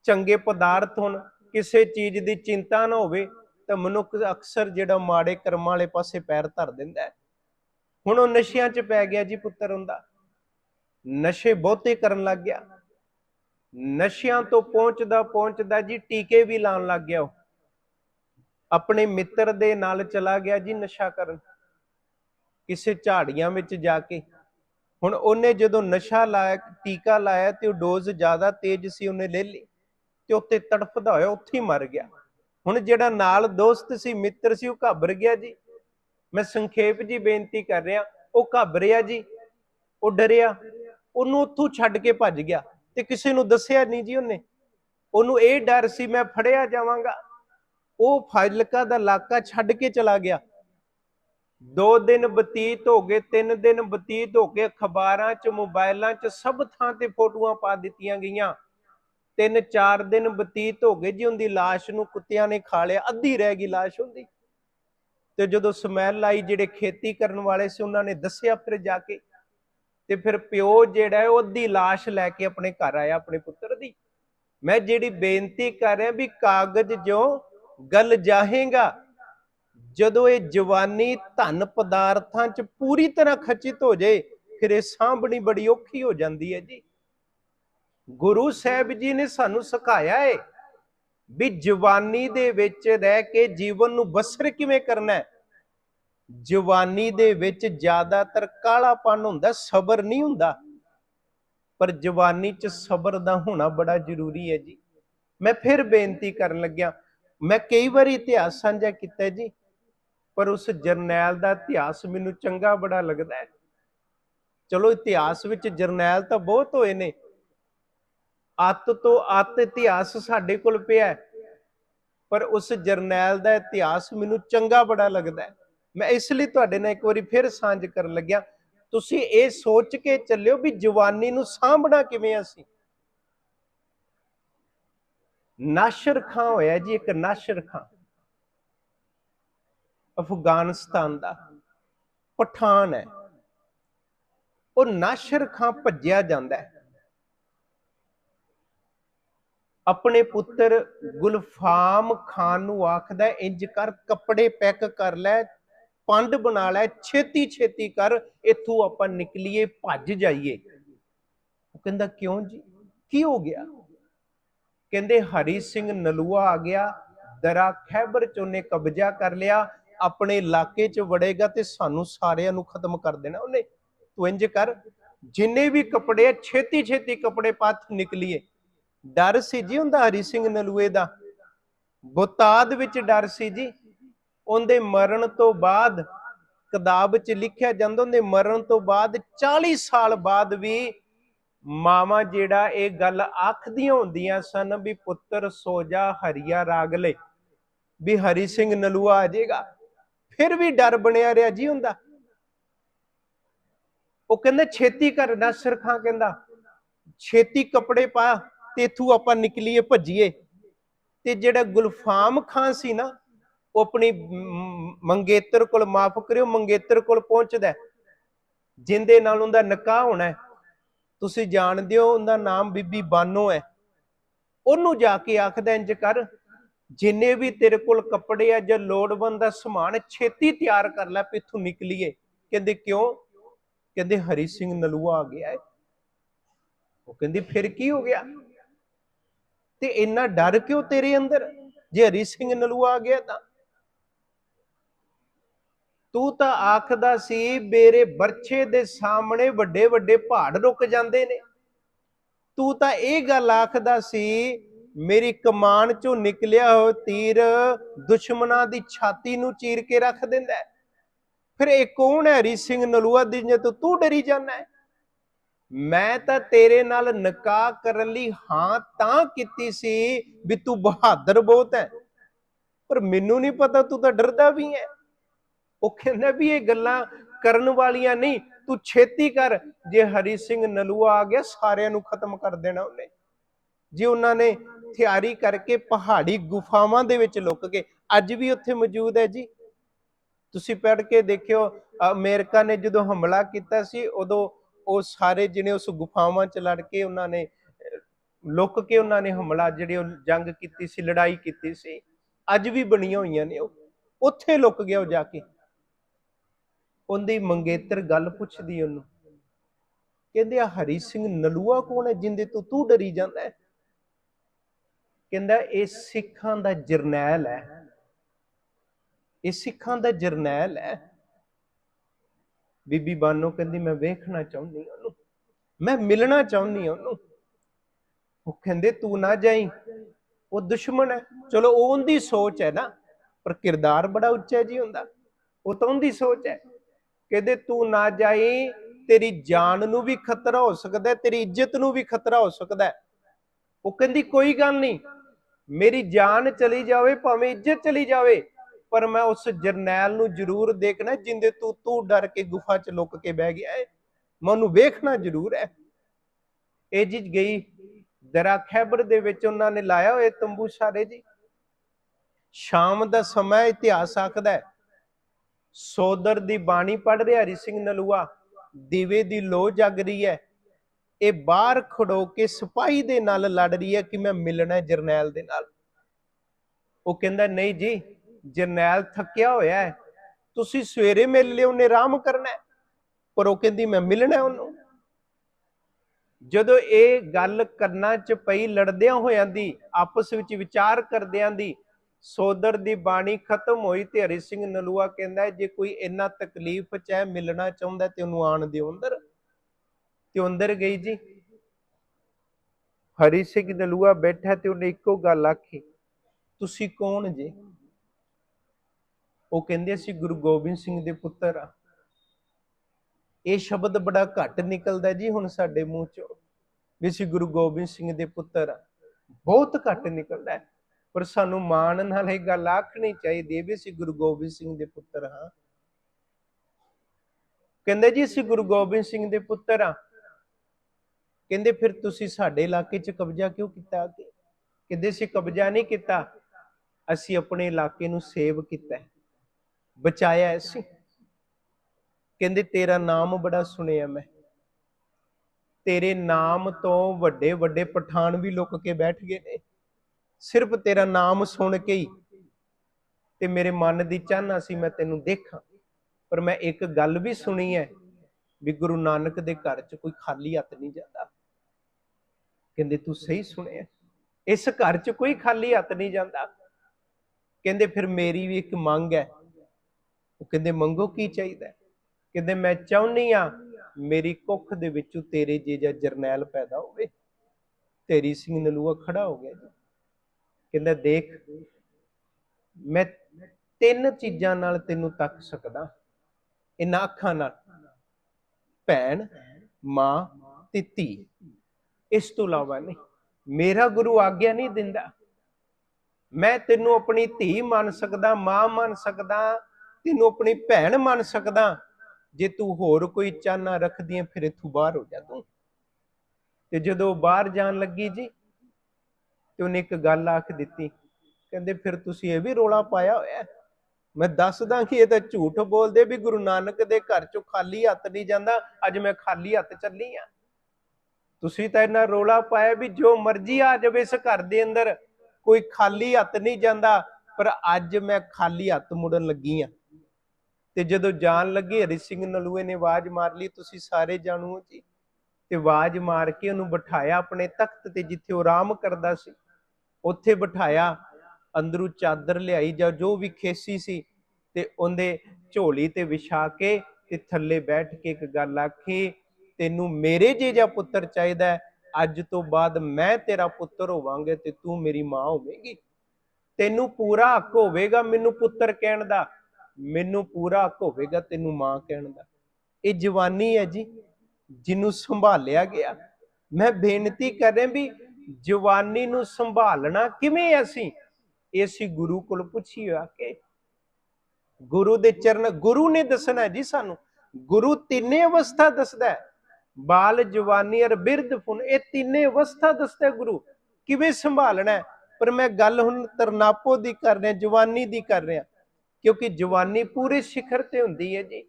ਚੰਗੇ ਪਦਾਰਥ ਹੋਣ, ਕਿਸੇ ਚੀਜ਼ ਦੀ ਚਿੰਤਾ ਨਾ ਹੋਵੇ, ਤਾਂ ਮਨੁੱਖ ਅਕਸਰ ਜਿਹੜਾ ਮਾੜੇ ਕਰਮਾਂ ਵਾਲੇ ਪਾਸੇ ਪੈਰ ਧਰ ਦਿੰਦਾ ਹੈ। ਹੁਣ ਉਹ ਨਸ਼ਿਆਂ 'ਚ ਪੈ ਗਿਆ ਜੀ ਪੁੱਤਰ ਹੁੰਦਾ ਨਸ਼ੇ ਬਹੁਤੇ ਕਰਨ ਲੱਗ ਗਿਆ। ਨਸ਼ਿਆਂ ਤੋਂ ਪਹੁੰਚਦਾ ਪਹੁੰਚਦਾ ਜੀ ਟੀਕੇ ਵੀ ਲਾਉਣ ਲੱਗ ਗਿਆ ਉਹ। ਆਪਣੇ ਮਿੱਤਰ ਦੇ ਨਾਲ ਚਲਾ ਗਿਆ ਜੀ ਨਸ਼ਾ ਕਰਨ। ਕਿਸੇ ਝਾੜੀਆਂ ਵਿੱਚ ਜਾ ਕੇ। ਹੁਣ ਉਹਨੇ ਜਦੋਂ ਨਸ਼ਾ ਲਾਇਆ, ਟੀਕਾ ਲਾਇਆ ਤੇ ਉਹ ਡੋਜ਼ ਜ਼ਿਆਦਾ ਤੇਜ਼ ਸੀ, ਉਹਨੇ ਲੈ ਲਈ ਤੇ ਉੱਤੇ ਤੜਫਦਾ ਹੋਇਆ, ਉੱਥੇ ਹੀ ਮਰ ਗਿਆ। ਹੁਣ ਜਿਹੜਾ ਨਾਲ ਦੋਸਤ ਸੀ, ਮਿੱਤਰ ਸੀ, ਉਹ ਘਾਬਰ ਗਿਆ ਜੀ। ਮੈਂ ਸੰਖੇਪ ਜੀ ਬੇਨਤੀ ਕਰ ਰਿਹਾ, ਉਹ ਘਾਬਰਿਆ ਜੀ, ਉਹ ਡਰਿਆ, ਉਹਨੂੰ ਉੱਥੋਂ ਛੱਡ ਕੇ ਭੱਜ ਗਿਆ ਤੇ ਕਿਸੇ ਨੂੰ ਦੱਸਿਆ ਨਹੀਂ ਜੀ ਉਹਨੇ। ਉਹਨੂੰ ਇਹ ਡਰ ਸੀ, ਮੈਂ ਫੜਿਆ ਜਾਵਾਂਗਾ। ਉਹ ਫਾਜ਼ਿਲਕਾ ਦਾ ਇਲਾਕਾ ਛੱਡ ਕੇ ਚਲਾ ਗਿਆ ਦੋ ਦਿਨ ਬਤੀਤ ਹੋ ਗਏ ਤਿੰਨ ਦਿਨ ਬਤੀਤ ਹੋ ਗਏ ਅਖਬਾਰਾਂ 'ਚ ਮੋਬਾਈਲਾਂ 'ਚ ਸਭ ਥਾਂ ਤੇ ਫੋਟੋਆਂ ਪਾ ਦਿੱਤੀਆਂ ਗਈਆਂ ਤਿੰਨ ਚਾਰ ਦਿਨ ਬਤੀਤ ਹੋ ਗਏ ਜੀ ਉਹਦੀ লাশ ਨੂੰ ਕੁੱਤਿਆਂ ਨੇ ਖਾ ਲਿਆ ਅੱਧੀ ਰਹਿ ਗਈ লাশ ਹੁੰਦੀ ਤੇ ਜਦੋਂ ਸਮੈਲ ਆਈ ਜਿਹੜੇ ਖੇਤੀ ਕਰਨ ਵਾਲੇ ਸੀ ਉਹਨਾਂ ਨੇ ਦੱਸਿਆ ਫਿਰ ਜਾ ਕੇ ਤੇ ਫਿਰ ਪਿਓ ਜਿਹੜਾ ਹੈ ਉਹ ਅੱਧੀ লাশ ਲੈ ਕੇ ਆਪਣੇ ਘਰ ਆਇਆ ਆਪਣੇ ਪੁੱਤਰ ਦੀ ਮੈਂ ਜਿਹੜੀ ਬੇਨਤੀ ਕਰ ਰਿਹਾ ਵੀ ਕਾਗਜ਼ ਜੋ ਗਲ ਜਾਹੇਗਾ, ਜਦੋਂ ਇਹ ਜਵਾਨੀ ਧਨ ਪਦਾਰਥਾਂ 'ਚ ਪੂਰੀ ਤਰ੍ਹਾਂ ਖਚਿਤ ਹੋ ਜਾਏ, ਫਿਰ ਇਹ ਸਾਂਭਣੀ ਬੜੀ ਔਖੀ ਹੋ ਜਾਂਦੀ ਹੈ ਜੀ। ਗੁਰੂ ਸਾਹਿਬ ਜੀ ਨੇ ਸਾਨੂੰ ਸਿਖਾਇਆ ਏ ਵੀ ਜਵਾਨੀ ਦੇ ਵਿੱਚ ਰਹਿ ਕੇ ਜੀਵਨ ਨੂੰ ਬਸਰ ਕਿਵੇਂ ਕਰਨਾ ਹੈ। ਜਵਾਨੀ ਦੇ ਵਿੱਚ ਜ਼ਿਆਦਾਤਰ ਕਾਲਾਪਨ ਹੁੰਦਾ, ਸਬਰ ਨਹੀਂ ਹੁੰਦਾ। ਪਰ ਜਵਾਨੀ 'ਚ ਸਬਰ ਦਾ ਹੋਣਾ ਬੜਾ ਜ਼ਰੂਰੀ ਹੈ ਜੀ। ਮੈਂ ਫਿਰ ਬੇਨਤੀ ਕਰਨ ਲੱਗਿਆ ਮੈਂ ਕਈ ਵਾਰੀ ਇਤਿਹਾਸ ਸਾਂਝਾ ਕੀਤਾ ਜੀ, ਪਰ ਉਸ ਜਰਨੈਲ ਦਾ ਇਤਿਹਾਸ ਮੈਨੂੰ ਚੰਗਾ ਬੜਾ ਲੱਗਦਾ ਹੈ। ਚਲੋ, ਇਤਿਹਾਸ ਵਿੱਚ ਜਰਨੈਲ ਤਾਂ ਬਹੁਤ ਹੋਏ ਨੇ। ਅੱਤ ਤੋਂ ਅੱਤ ਇਤਿਹਾਸ ਸਾਡੇ ਕੋਲ ਪਿਆ ਹੈ। ਪਰ ਉਸ ਜਰਨੈਲ ਦਾ ਇਤਿਹਾਸ ਮੈਨੂੰ ਚੰਗਾ ਬੜਾ ਲੱਗਦਾ ਮੈਂ ਇਸ ਲਈ ਤੁਹਾਡੇ ਨਾਲ ਇੱਕ ਵਾਰੀ ਫਿਰ ਸਾਂਝ ਕਰਨ ਲੱਗਿਆ। ਤੁਸੀਂ ਇਹ ਸੋਚ ਕੇ ਚੱਲਿਓ ਵੀ ਜਵਾਨੀ ਨੂੰ ਸਾਂਭਣਾ ਕਿਵੇਂ ਅਸੀਂ। ਨਾਸ਼ਰ ਖਾਂ ਹੋਇਆ ਜੀ, ਇੱਕ ਨਾਸ਼ਰ ਖਾਂ। ਅਫਗਾਨਿਸਤਾਨ ਦਾ ਪਠਾਨ ਹੈ। ਉਹ ਨਾਸ਼ਰ ਖਾਂ ਭੱਜਿਆ ਜਾਂਦਾ ਹੈ। ਆਪਣੇ ਪੁੱਤਰ ਗੁਲਫਾਮ ਖਾਨ ਨੂੰ ਆਖਦਾ ਇੰਜ ਕਰ, ਕੱਪੜੇ ਪੈਕ ਕਰ ਲੈ, ਪੰਡ ਬਣਾ ਲੈ ਛੇਤੀ ਛੇਤੀ ਕਰ, ਇੱਥੋਂ ਆਪਾਂ ਨਿਕਲੀਏ, ਭੱਜ ਜਾਈਏ। ਉਹ ਕਹਿੰਦਾ, ਕਿਉਂ ਜੀ? ਕੀ ਹੋ ਗਿਆ? ਕਹਿੰਦੇ ਹਰੀ ਸਿੰਘ ਨਲੂਆ ਆ ਗਿਆ, ਦਰਾ ਖੈਬਰ ਚ ਉਹਨੇ ਕਬਜ਼ਾ ਕਰ ਲਿਆ, ਆਪਣੇ ਇਲਾਕੇ ਚ ਵੜੇਗਾ ਤੇ ਸਾਨੂੰ ਸਾਰਿਆਂ ਨੂੰ ਖਤਮ ਕਰ ਦੇਣਾ। ਉਹਨੇ ਤੂੰ ਇੰਜ ਕਰ, ਜਿੰਨੇ ਵੀ ਕੱਪੜੇ ਆ ਛੇਤੀ ਛੇਤੀ ਕੱਪੜੇ ਪੱਥ ਨਿਕਲੀਏ। ਡਰ ਸੀ ਜੀ ਹੁੰਦਾ ਹਰੀ ਸਿੰਘ ਨਲੂਏ ਦਾ? ਬੁਤਾਦ ਵਿੱਚ ਡਰ ਸੀ ਜੀ। ਉਹਦੇ ਮਰਨ ਤੋਂ ਬਾਅਦ ਕਿਤਾਬ 'ਚ ਲਿਖਿਆ ਜਾਂਦਾ, ਉਹਦੇ ਮਰਨ ਤੋਂ ਬਾਅਦ 40 ਸਾਲ ਬਾਅਦ ਵੀ ਮਾਵਾ ਜਿਹੜਾ ਇਹ ਗੱਲ ਆਖਦੀਆਂ ਹੁੰਦੀਆਂ ਸਨ ਵੀ ਪੁੱਤਰ ਸੋ ਜਾ ਹਰੀਆ ਰਾਗਲੇ ਵੀ ਹਰੀ ਸਿੰਘ ਨਲੂਆ ਆ ਜਾਏਗਾ ਫਿਰ ਵੀ ਡਰ ਬਣਿਆ ਰਿਹਾ ਜੀ ਹੁੰਦਾ। ਉਹ ਕਹਿੰਦਾ ਛੇਤੀ ਕਰ ਨਸਰ ਖਾਂ ਕਹਿੰਦਾ ਛੇਤੀ ਕੱਪੜੇ ਪਾ ਤੇ ਇਥੋਂ ਆਪਾਂ ਨਿਕਲੀਏ ਭੱਜੀਏ। ਤੇ ਜਿਹੜਾ ਗੁਲਫਾਮ ਖਾਂ ਸੀ ਨਾ ਉਹ ਆਪਣੀ ਮੰਗੇਤਰ ਕੋਲ ਮਾਫ ਕਰਿਓ ਮੰਗੇਤਰ ਕੋਲ ਪਹੁੰਚਦਾ ਹੈ, ਜਿੰਦੇ ਨਾਲ ਉਹਦਾ ਨਿਕਾਹ ਹੋਣਾ ਹੈ। ਤੁਸੀਂ ਜਾਣਦੇ ਹੋ ਉਹਦਾ ਨਾਮ ਬੀਬੀ ਬਾਨੋ ਹੈ। ਉਹਨੂੰ ਜਾ ਕੇ ਆਖਦਾ ਇੰਜ ਕਰ, ਜਿੰਨੇ ਵੀ ਤੇਰੇ ਕੋਲ ਕੱਪੜੇ ਆ ਜਾਂ ਲੋੜਵੰਦ ਦਾ ਸਮਾਨ, ਛੇਤੀ ਤਿਆਰ ਕਰ ਲੈ ਪਿੱਥੋਂ ਨਿਕਲੀਏ। ਕਹਿੰਦੇ ਕਿਉਂ? ਕਹਿੰਦੇ ਹਰੀ ਸਿੰਘ ਨਲੂਆ ਆ ਗਿਆ ਹੈ। ਉਹ ਕਹਿੰਦੀ, ਫਿਰ ਕੀ ਹੋ ਗਿਆ? ਤੇ ਇੰਨਾ ਡਰ ਕਿਉਂ ਤੇਰੇ ਅੰਦਰ? ਜੇ ਹਰੀ ਸਿੰਘ ਨਲੂਆ ਆ ਗਿਆ ਤਾਂ। ਤੂੰ ਤਾਂ ਆਖਦਾ ਸੀ, ਮੇਰੇ ਬਰਛੇ ਦੇ ਸਾਹਮਣੇ ਵੱਡੇ ਵੱਡੇ ਪਹਾੜ ਰੁਕ ਜਾਂਦੇ ਨੇ। ਤੂੰ ਤਾਂ ਇਹ ਗੱਲ ਆਖਦਾ ਸੀ, ਮੇਰੀ ਕਮਾਨ ਚੋਂ ਨਿਕਲਿਆ ਹੋਇਆ ਤੀਰ ਦੁਸ਼ਮਣਾਂ ਦੀ ਛਾਤੀ ਨੂੰ ਚੀਰ ਕੇ ਰੱਖ ਦਿੰਦਾ ਹੈ। ਫਿਰ ਇਹ ਕੌਣ ਹੈ? ਹਰੀ ਸਿੰਘ ਨਲੂਆ ਦੀ ਜੇ ਤੂੰ ਤੂੰ ਡਰੀ ਜਾਂਦਾ ਹੈ। ਮੈਂ ਤਾਂ ਤੇਰੇ ਨਾਲ ਨਿਕਾਹ ਕਰਨ ਲਈ ਹਾਂ ਤਾਂ ਕੀਤੀ ਸੀ ਵੀ ਤੂੰ ਬਹਾਦਰ ਬਹੁਤ ਹੈ। ਪਰ ਮੈਨੂੰ ਨਹੀਂ ਪਤਾ ਤੂੰ ਤਾਂ ਡਰਦਾ ਵੀ ਹੈ। ਉਹ ਕਹਿੰਦਾ ਵੀ ਇਹ ਗੱਲਾਂ ਕਰਨ ਵਾਲੀਆਂ ਨਹੀਂ, ਤੂੰ ਛੇਤੀ ਕਰ, ਜੇ ਹਰੀ ਸਿੰਘ ਨਲੂਆ ਆ ਗਿਆ, ਸਾਰਿਆਂ ਨੂੰ ਖਤਮ ਕਰ ਦੇਣਾ ਉਹਨੇ। ਜੇ ਉਹਨਾਂ ਨੇ ਤਿਆਰੀ ਕਰਕੇ ਪਹਾੜੀ ਗੁਫਾਵਾਂ ਦੇ ਵਿੱਚ ਲੁੱਕ ਕੇ ਅੱਜ ਵੀ ਉੱਥੇ ਮੌਜੂਦ ਹੈ ਜੀ। ਤੁਸੀਂ ਪੜ੍ਹ ਕੇ ਦੇਖਿਓ, ਅਮਰੀਕਾ ਨੇ ਜਦੋਂ ਹਮਲਾ ਕੀਤਾ ਸੀ, ਉਦੋਂ ਉਹ ਸਾਰੇ ਜਿਹਨੇ ਉਸ ਗੁਫਾਵਾਂ 'ਚ ਲੜ ਕੇ ਉਹਨਾਂ ਨੇ, ਲੁੱਕ ਕੇ ਉਹਨਾਂ ਨੇ ਹਮਲਾ, ਜਿਹੜੇ ਉਹ ਜੰਗ ਕੀਤੀ ਸੀ, ਲੜਾਈ ਕੀਤੀ ਸੀ, ਅੱਜ ਵੀ ਬਣੀਆਂ ਹੋਈਆਂ ਨੇ ਉਹ। ਉੱਥੇ ਲੁੱਕ ਗਿਆ ਉਹ ਜਾ ਕੇ। ਉਹਦੀ ਮੰਗੇਤਰ ਗੱਲ ਪੁੱਛਦੀ ਉਹਨੂੰ। ਕਹਿੰਦੇ ਆ ਹਰੀ ਸਿੰਘ ਨਲੂਆ ਕੌਣ ਹੈ ਜਿੰਦੇ ਤੋਂ ਤੂੰ ਡਰੀ ਜਾਂਦਾ ਕਹਿੰਦਾ ਇਹ ਸਿੱਖਾਂ ਦਾ ਜਰਨੈਲ ਹੈ। ਇਹ ਸਿੱਖਾਂ ਦਾ ਜਰਨੈਲ ਹੈ। ਬੀਬੀ ਬਾਨੋ ਕਹਿੰਦੀ, ਮੈਂ ਵੇਖਣਾ ਚਾਹੁੰਦੀ ਉਹਨੂੰ। ਮੈਂ ਮਿਲਣਾ ਚਾਹੁੰਦੀ ਹਾਂ ਉਹਨੂੰ। ਉਹ ਕਹਿੰਦੇ, ਤੂੰ ਨਾ ਜਾਈ। ਉਹ ਦੁਸ਼ਮਣ ਹੈ। ਚਲੋ, ਉਹ ਉਹਦੀ ਸੋਚ ਹੈ ਨਾ। ਪਰ ਕਿਰਦਾਰ ਬੜਾ ਉੱਚਾ ਜੀ ਹੁੰਦਾ। ਉਹ ਤਾਂ ਉਹਦੀ ਸੋਚ ਹੈ। ਕਹਿੰਦੇ ਤੂੰ ਨਾ ਜਾਈ, ਤੇਰੀ ਜਾਨ ਨੂੰ ਵੀ ਖਤਰਾ ਹੋ ਸਕਦਾ ਤੇਰੀ ਇੱਜ਼ਤ ਨੂੰ ਵੀ ਖਤਰਾ ਹੋ ਸਕਦਾ ਉਹ ਕਹਿੰਦੀ, ਕੋਈ ਗੱਲ ਨਹੀਂ, ਮੇਰੀ ਜਾਨ ਚਲੀ ਜਾਵੇ, ਭਾਵੇਂ ਇੱਜ਼ਤ ਚਲੀ ਜਾਵੇ, ਪਰ ਮੈਂ ਉਸ ਜਰਨੈਲ ਨੂੰ ਜ਼ਰੂਰ ਦੇਖਣਾ, ਜਿੰਦੇ ਤੂੰ ਤੂੰ ਡਰ ਕੇ ਗੁਫਾ 'ਚ ਲੁੱਕ ਕੇ ਬਹਿ ਗਿਆ ਹੈ ਮੈਂ ਉਹਨੂੰ ਵੇਖਣਾ ਜ਼ਰੂਰ ਹੈ। ਇਹ ਜੀ ਗਈ ਦਰਾ ਖੈਬਰ ਦੇ ਵਿੱਚ ਉਹਨਾਂ ਨੇ ਲਾਇਆ ਹੋਏ ਤੰਬੂ ਸਾਰੇ ਜੀ। ਸ਼ਾਮ ਦਾ ਸਮਾਂ ਇਤਿਹਾਸ ਆਖਦਾ ਹੈ। ਸੋਦਰ ਦੀ ਬਾਣੀ ਪੜ ਰਿਹਾ ਹਰੀ ਸਿੰਘ ਨਲੂਆ, ਦੀਵੇ ਦੀ ਲੋ ਜਗ ਰਹੀ ਹੈ। ਇਹ ਬਾਹਰ ਖੜੋ ਕੇ ਸਿਪਾਹੀ ਦੇ ਨਾਲ ਲੜ ਰਹੀ ਹੈ ਕਿ ਮੈਂ ਮਿਲਣਾ ਜਰਨੈਲ ਦੇ ਨਾਲ। ਉਹ ਕਹਿੰਦਾ, ਨਹੀਂ ਜੀ, ਜਰਨੈਲ ਥੱਕਿਆ ਹੋਇਆ ਹੈ। ਤੁਸੀਂ ਸਵੇਰੇ ਮਿਲ ਲਿਓ ਨੇ ਆਰਾਮ ਕਰਨਾ ਪਰ ਉਹ ਕਹਿੰਦੀ, ਮੈਂ ਮਿਲਣਾ ਉਹਨੂੰ। ਜਦੋਂ ਇਹ ਗੱਲ ਕਰਨਾ 'ਚ ਪਈ, ਲੜਦਿਆਂ ਹੋਇਆਂ ਦੀ, ਆਪਸ ਵਿੱਚ ਵਿਚਾਰ ਕਰਦਿਆਂ ਦੀ ਸੋਦਰ ਦੀ ਬਾਣੀ ਖਤਮ ਹੋਈ ਤੇ ਹਰੀ ਸਿੰਘ ਨਲੂਆ ਕਹਿੰਦਾ ਜੇ ਕੋਈ ਇੰਨਾ ਤਕਲੀਫ ਚ ਹੈ, ਮਿਲਣਾ ਚਾਹੁੰਦਾ ਤੇ ਉਹਨੂੰ ਆਣ ਦਿਓ ਅੰਦਰ। ਤੇ ਅੰਦਰ ਗਈ ਜੀ। ਹਰੀ ਸਿੰਘ ਨਲੂਆ ਬੈਠਾ ਤੇ ਉਹਨੇ ਇੱਕੋ ਗੱਲ ਆਖੀ, ਤੁਸੀਂ ਕੌਣ ਜੇ? ਉਹ ਕਹਿੰਦੇ, ਅਸੀਂ ਗੁਰੂ ਗੋਬਿੰਦ ਸਿੰਘ ਦੇ ਪੁੱਤਰ ਆ। ਇਹ ਸ਼ਬਦ ਬੜਾ ਘੱਟ ਨਿਕਲਦਾ ਜੀ ਹੁਣ ਸਾਡੇ ਮੂੰਹ ਚੋਂ, ਵੀ ਅਸੀਂ ਗੁਰੂ ਗੋਬਿੰਦ ਸਿੰਘ ਦੇ ਪੁੱਤਰ ਆ। ਬਹੁਤ ਘੱਟ ਨਿਕਲਦਾ ਹੈ। ਪਰ ਸਾਨੂੰ ਮਾਣ ਨਾਲ ਇਹ ਗੱਲ ਆਖਣੀ ਚਾਹੀਦੀ ਵੀ ਅਸੀਂ ਗੁਰੂ ਗੋਬਿੰਦ ਸਿੰਘ ਦੇ ਪੁੱਤਰ ਹਾਂ। ਕਹਿੰਦੇ ਜੀ, ਅਸੀਂ ਗੁਰੂ ਗੋਬਿੰਦ ਸਿੰਘ ਦੇ ਪੁੱਤਰ ਹਾਂ। ਕਹਿੰਦੇ, ਫਿਰ ਤੁਸੀਂ ਸਾਡੇ ਇਲਾਕੇ 'ਚ ਕਬਜ਼ਾ ਕਿਉਂ ਕੀਤਾ ਕਹਿੰਦੇ, ਅਸੀਂ ਕਬਜ਼ਾ ਨਹੀਂ ਕੀਤਾ। ਅਸੀਂ ਆਪਣੇ ਇਲਾਕੇ ਨੂੰ ਸੇਵ ਕੀਤਾ ਬਚਾਇਆ ਅਸੀਂ। ਕਹਿੰਦੇ, ਤੇਰਾ ਨਾਮ ਬੜਾ ਸੁਣਿਆ ਮੈਂ। ਤੇਰੇ ਨਾਮ ਤੋਂ ਵੱਡੇ ਵੱਡੇ ਪਠਾਨ ਵੀ ਲੁੱਕ ਕੇ ਬੈਠ ਗਏ ਨੇ। ਸਿਰਫ ਤੇਰਾ ਨਾਮ ਸੁਣ ਕੇ ਹੀ ਤੇ ਮੇਰੇ ਮਨ ਦੀ ਚਾਹਨਾ ਸੀ ਮੈਂ ਤੈਨੂੰ ਦੇਖਾਂ। ਪਰ ਮੈਂ ਇੱਕ ਗੱਲ ਵੀ ਸੁਣੀ ਹੈ ਵੀ ਗੁਰੂ ਨਾਨਕ ਦੇ ਘਰ 'ਚ ਕੋਈ ਖਾਲੀ ਹੱਥ ਨਹੀਂ ਜਾਂਦਾ। ਕਹਿੰਦੇ, ਤੂੰ ਸਹੀ ਸੁਣਿਆ। ਇਸ ਘਰ 'ਚ ਕੋਈ ਖਾਲੀ ਹੱਥ ਨਹੀਂ ਜਾਂਦਾ। ਕਹਿੰਦੇ, ਫਿਰ ਮੇਰੀ ਵੀ ਇੱਕ ਮੰਗ ਹੈ। ਉਹ ਕਹਿੰਦੇ, ਮੰਗੋ ਕੀ ਚਾਹੀਦਾ ਕਹਿੰਦੇ, ਮੈਂ ਚਾਹੁੰਨੀ ਆ ਮੇਰੀ ਕੁੱਖ ਦੇ ਵਿੱਚੋਂ ਤੇਰੇ ਜੀਜਾ ਜਰਨੈਲ ਪੈਦਾ ਹੋਵੇ। ਤੇਰੀ ਸਿੰਘ ਨਲੂਆ ਖੜਾ ਹੋ ਗਿਆ ਜੀ। ਕਹਿੰਦਾ ਦੇਖ, ਮੈਂ ਤਿੰਨ ਚੀਜ਼ਾਂ ਨਾਲ ਤੈਨੂੰ ਤੱਕ ਸਕਦਾ। ਇਹਨਾਂ ਅੱਖਾਂ ਨਾਲ। ਭੈਣ, ਮਾਂ ਤੇ ਧੀ। ਇਸ ਤੋਂ ਇਲਾਵਾ ਨਹੀਂ। ਮੇਰਾ ਗੁਰੂ ਆਗਿਆ ਨਹੀਂ ਦਿੰਦਾ। ਮੈਂ ਤੈਨੂੰ ਆਪਣੀ ਧੀ ਮੰਨ ਸਕਦਾ, ਮਾਂ ਮੰਨ ਸਕਦਾ, ਤੈਨੂੰ ਆਪਣੀ ਭੈਣ ਮੰਨ ਸਕਦਾ। ਜੇ ਤੂੰ ਹੋਰ ਕੋਈ ਚਾਹਨਾ ਰੱਖਦੀ ਹੈ ਫਿਰ ਇਥੋਂ ਬਾਹਰ ਹੋ ਜਾ ਤੂੰ। ਤੇ ਜਦੋਂ ਬਾਹਰ ਜਾਣ ਲੱਗੀ ਜੀ ਤੇ ਉਹਨੇ ਇੱਕ ਗੱਲ ਆਖ ਦਿੱਤੀ। ਕਹਿੰਦੇ, ਫਿਰ ਤੁਸੀਂ ਇਹ ਵੀ ਰੋਲਾ ਪਾਇਆ ਹੋਇਆ ਮੈਂ ਦੱਸਦਾ ਕਿ ਇਹ ਤਾਂ ਝੂਠ ਬੋਲਦੇ ਵੀ ਗੁਰੂ ਨਾਨਕ ਦੇ ਘਰ ਚੋਂ ਖਾਲੀ ਹੱਥ ਨਹੀਂ ਜਾਂਦਾ, ਅੱਜ ਮੈਂ ਖਾਲੀ ਹੱਥ ਚੱਲੀ ਆ ਤੁਸੀਂ ਤਾਂ ਇਹਨਾਂ ਰੋਲਾ ਪਾਇਆ ਵੀ ਜੋ ਮਰਜ਼ੀ ਆ ਜਾਵੇ ਇਸ ਘਰ ਦੇ ਅੰਦਰ, ਕੋਈ ਖਾਲੀ ਹੱਥ ਨਹੀਂ ਜਾਂਦਾ, ਪਰ ਅੱਜ ਮੈਂ ਖਾਲੀ ਹੱਥ ਮੁੜਨ ਲੱਗੀ ਆ ਤੇ ਜਦੋਂ ਜਾਣ ਲੱਗੇ, ਹਰੀ ਸਿੰਘ ਨਲੂਏ ਨੇ ਆਵਾਜ਼ ਮਾਰ ਲਈ, ਤੁਸੀਂ ਸਾਰੇ ਜਾਣੂ ਹੋ ਜੀ। ਤੇ ਆਵਾਜ਼ ਮਾਰ ਕੇ ਉਹਨੂੰ ਬਿਠਾਇਆ ਆਪਣੇ ਤਖਤ ਤੇ, ਜਿੱਥੇ ਉਹ ਆਰਾਮ ਕਰਦਾ ਸੀ। ਉੱਥੇ ਬਿਠਾਇਆ, ਅੰਦਰੂ ਚਾਦਰ ਲਿਆਈ, ਜਾਂ ਜੋ ਵੀ ਖੇਸੀ ਸੀ, ਤੇ ਉਹਦੇ ਝੋਲੀ ਤੇ ਵਿਛਾ ਕੇ ਤੇ ਥੱਲੇ ਬੈਠ ਕੇ ਇੱਕ ਗੱਲ ਆਖੀ, ਤੈਨੂੰ ਮੇਰੇ ਜੇ ਪੁੱਤਰ ਚਾਹੀਦਾ ਅੱਜ ਤੋਂ ਬਾਅਦ ਮੈਂ ਤੇਰਾ ਪੁੱਤਰ ਹੋਵਾਂਗੇ ਤੇ ਤੂੰ ਮੇਰੀ ਮਾਂ ਹੋਵੇਂਗੀ। ਤੈਨੂੰ ਪੂਰਾ ਹੱਕ ਹੋਵੇਗਾ ਮੈਨੂੰ ਪੁੱਤਰ ਕਹਿਣ ਦਾ। ਮੈਨੂੰ ਪੂਰਾ ਹੱਕ ਹੋਵੇਗਾ ਤੈਨੂੰ ਮਾਂ ਕਹਿਣ ਦਾ। ਇਹ ਜਵਾਨੀ ਹੈ ਜੀ, ਜਿਹਨੂੰ ਸੰਭਾਲਿਆ ਗਿਆ। ਮੈਂ ਬੇਨਤੀ ਕਰ ਰਿਹਾ ਵੀ ਜਵਾਨੀ ਨੂੰ ਸੰਭਾਲਣਾ ਕਿਵੇਂ ਅਸੀਂ? ਇਹ ਅਸੀਂ ਗੁਰੂ ਕੋਲ ਪੁੱਛੀਆ ਕਿ। ਗੁਰੂ ਦੇ ਚਰਨ ਗੁਰੂ ਨੇ ਦੱਸਣਾ ਜੀ ਸਾਨੂੰ। ਗੁਰੂ ਤਿੰਨੇ ਅਵਸਥਾ ਦੱਸਦਾ ਹੈ। ਬਾਲ, ਜਵਾਨੀ ਅਰ ਬਿਰਧ ਫੁਨ ਇਹ ਤਿੰਨੇ ਅਵਸਥਾ ਦੱਸਦਾ ਗੁਰੂ। ਕਿਵੇਂ ਸੰਭਾਲਣਾ ਪਰ ਮੈਂ ਗੱਲ ਹੁਣ ਤਰਨਾਪੋ ਦੀ ਕਰ ਰਿਹਾ, ਜਵਾਨੀ ਦੀ ਕਰ ਰਿਹਾ। ਕਿਉਂਕਿ ਜਵਾਨੀ ਪੂਰੇ ਸਿਖਰ ਤੇ ਹੁੰਦੀ ਹੈ ਜੀ।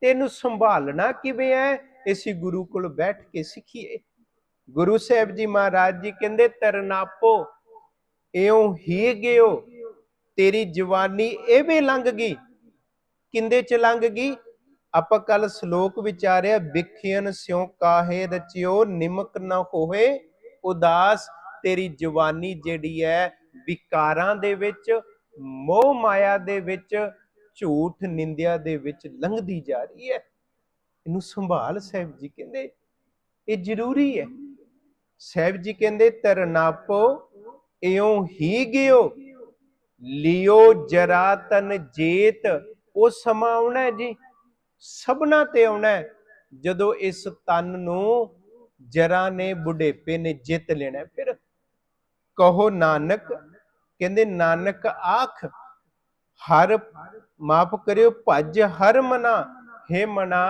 ਤੇ ਇਹਨੂੰ ਸੰਭਾਲਣਾ ਕਿਵੇਂ ਹੈ? ਅਸੀਂ ਗੁਰੂ ਕੋਲ ਬੈਠ ਕੇ ਸਿੱਖੀਏ। ਗੁਰੂ ਸਾਹਿਬ ਜੀ ਮਹਾਰਾਜ ਜੀ ਕਹਿੰਦੇ ਤਰਨਾਪੋ ਇਉਂ ਹੀ ਗਿਓ। ਤੇਰੀ ਜਵਾਨੀ ਐਵੇਂ ਲੰਘ ਗਈ। ਕਿੰਦੇ ਚ ਲੰਘ ਗਈ? ਆਪਾਂ ਕੱਲ ਸ਼ਲੋਕ ਵਿਚਾਰਿਆ ਵਿਖਿਆਨ ਸਿਉ ਕਾਹੇ ਰਚਿਓ, ਨਿਮਕ ਨਾ ਹੋਏ ਉਦਾਸ। ਤੇਰੀ ਜਵਾਨੀ ਜਿਹੜੀ ਹੈ ਵਿਕਾਰਾਂ ਦੇ ਵਿੱਚ, ਮੋਹ ਮਾਇਆ ਦੇ ਵਿੱਚ, ਝੂਠ ਨਿੰਦਿਆ ਦੇ ਵਿੱਚ ਲੰਘਦੀ ਜਾ ਰਹੀ ਹੈ ਇਹਨੂੰ ਸੰਭਾਲ ਸਾਹਿਬ ਜੀ ਕਹਿੰਦੇ, ਇਹ ਜ਼ਰੂਰੀ ਹੈ ਸਾਹਿਬ ਜੀ ਕਹਿੰਦੇ ਤਰਨਾਪੋ ਇਉਂ ਹੀ ਗਿਓ। ਲਿਓ ਜਰਾ ਤਨ ਜੇਤ, ਉਹ ਸਮਾਂ ਆਉਣਾ ਜੀ। ਸਭਨਾ ਤੇ ਆਉਣਾ ਜਦੋਂ ਇਸ ਤਨ ਨੂੰ ਜਰਾ ਨੇ ਬੁਢੇਪੇ ਨੇ ਜਿੱਤ ਲੈਣਾ ਫਿਰ ਕਹੋ ਨਾਨਕ, ਕਹਿੰਦੇ, ਨਾਨਕ ਆਖ, ਹਰ ਮਾਫ ਕਰਿਓ, ਭਜ ਹਰ ਮਨਾ। ਹੈ ਮਨਾ,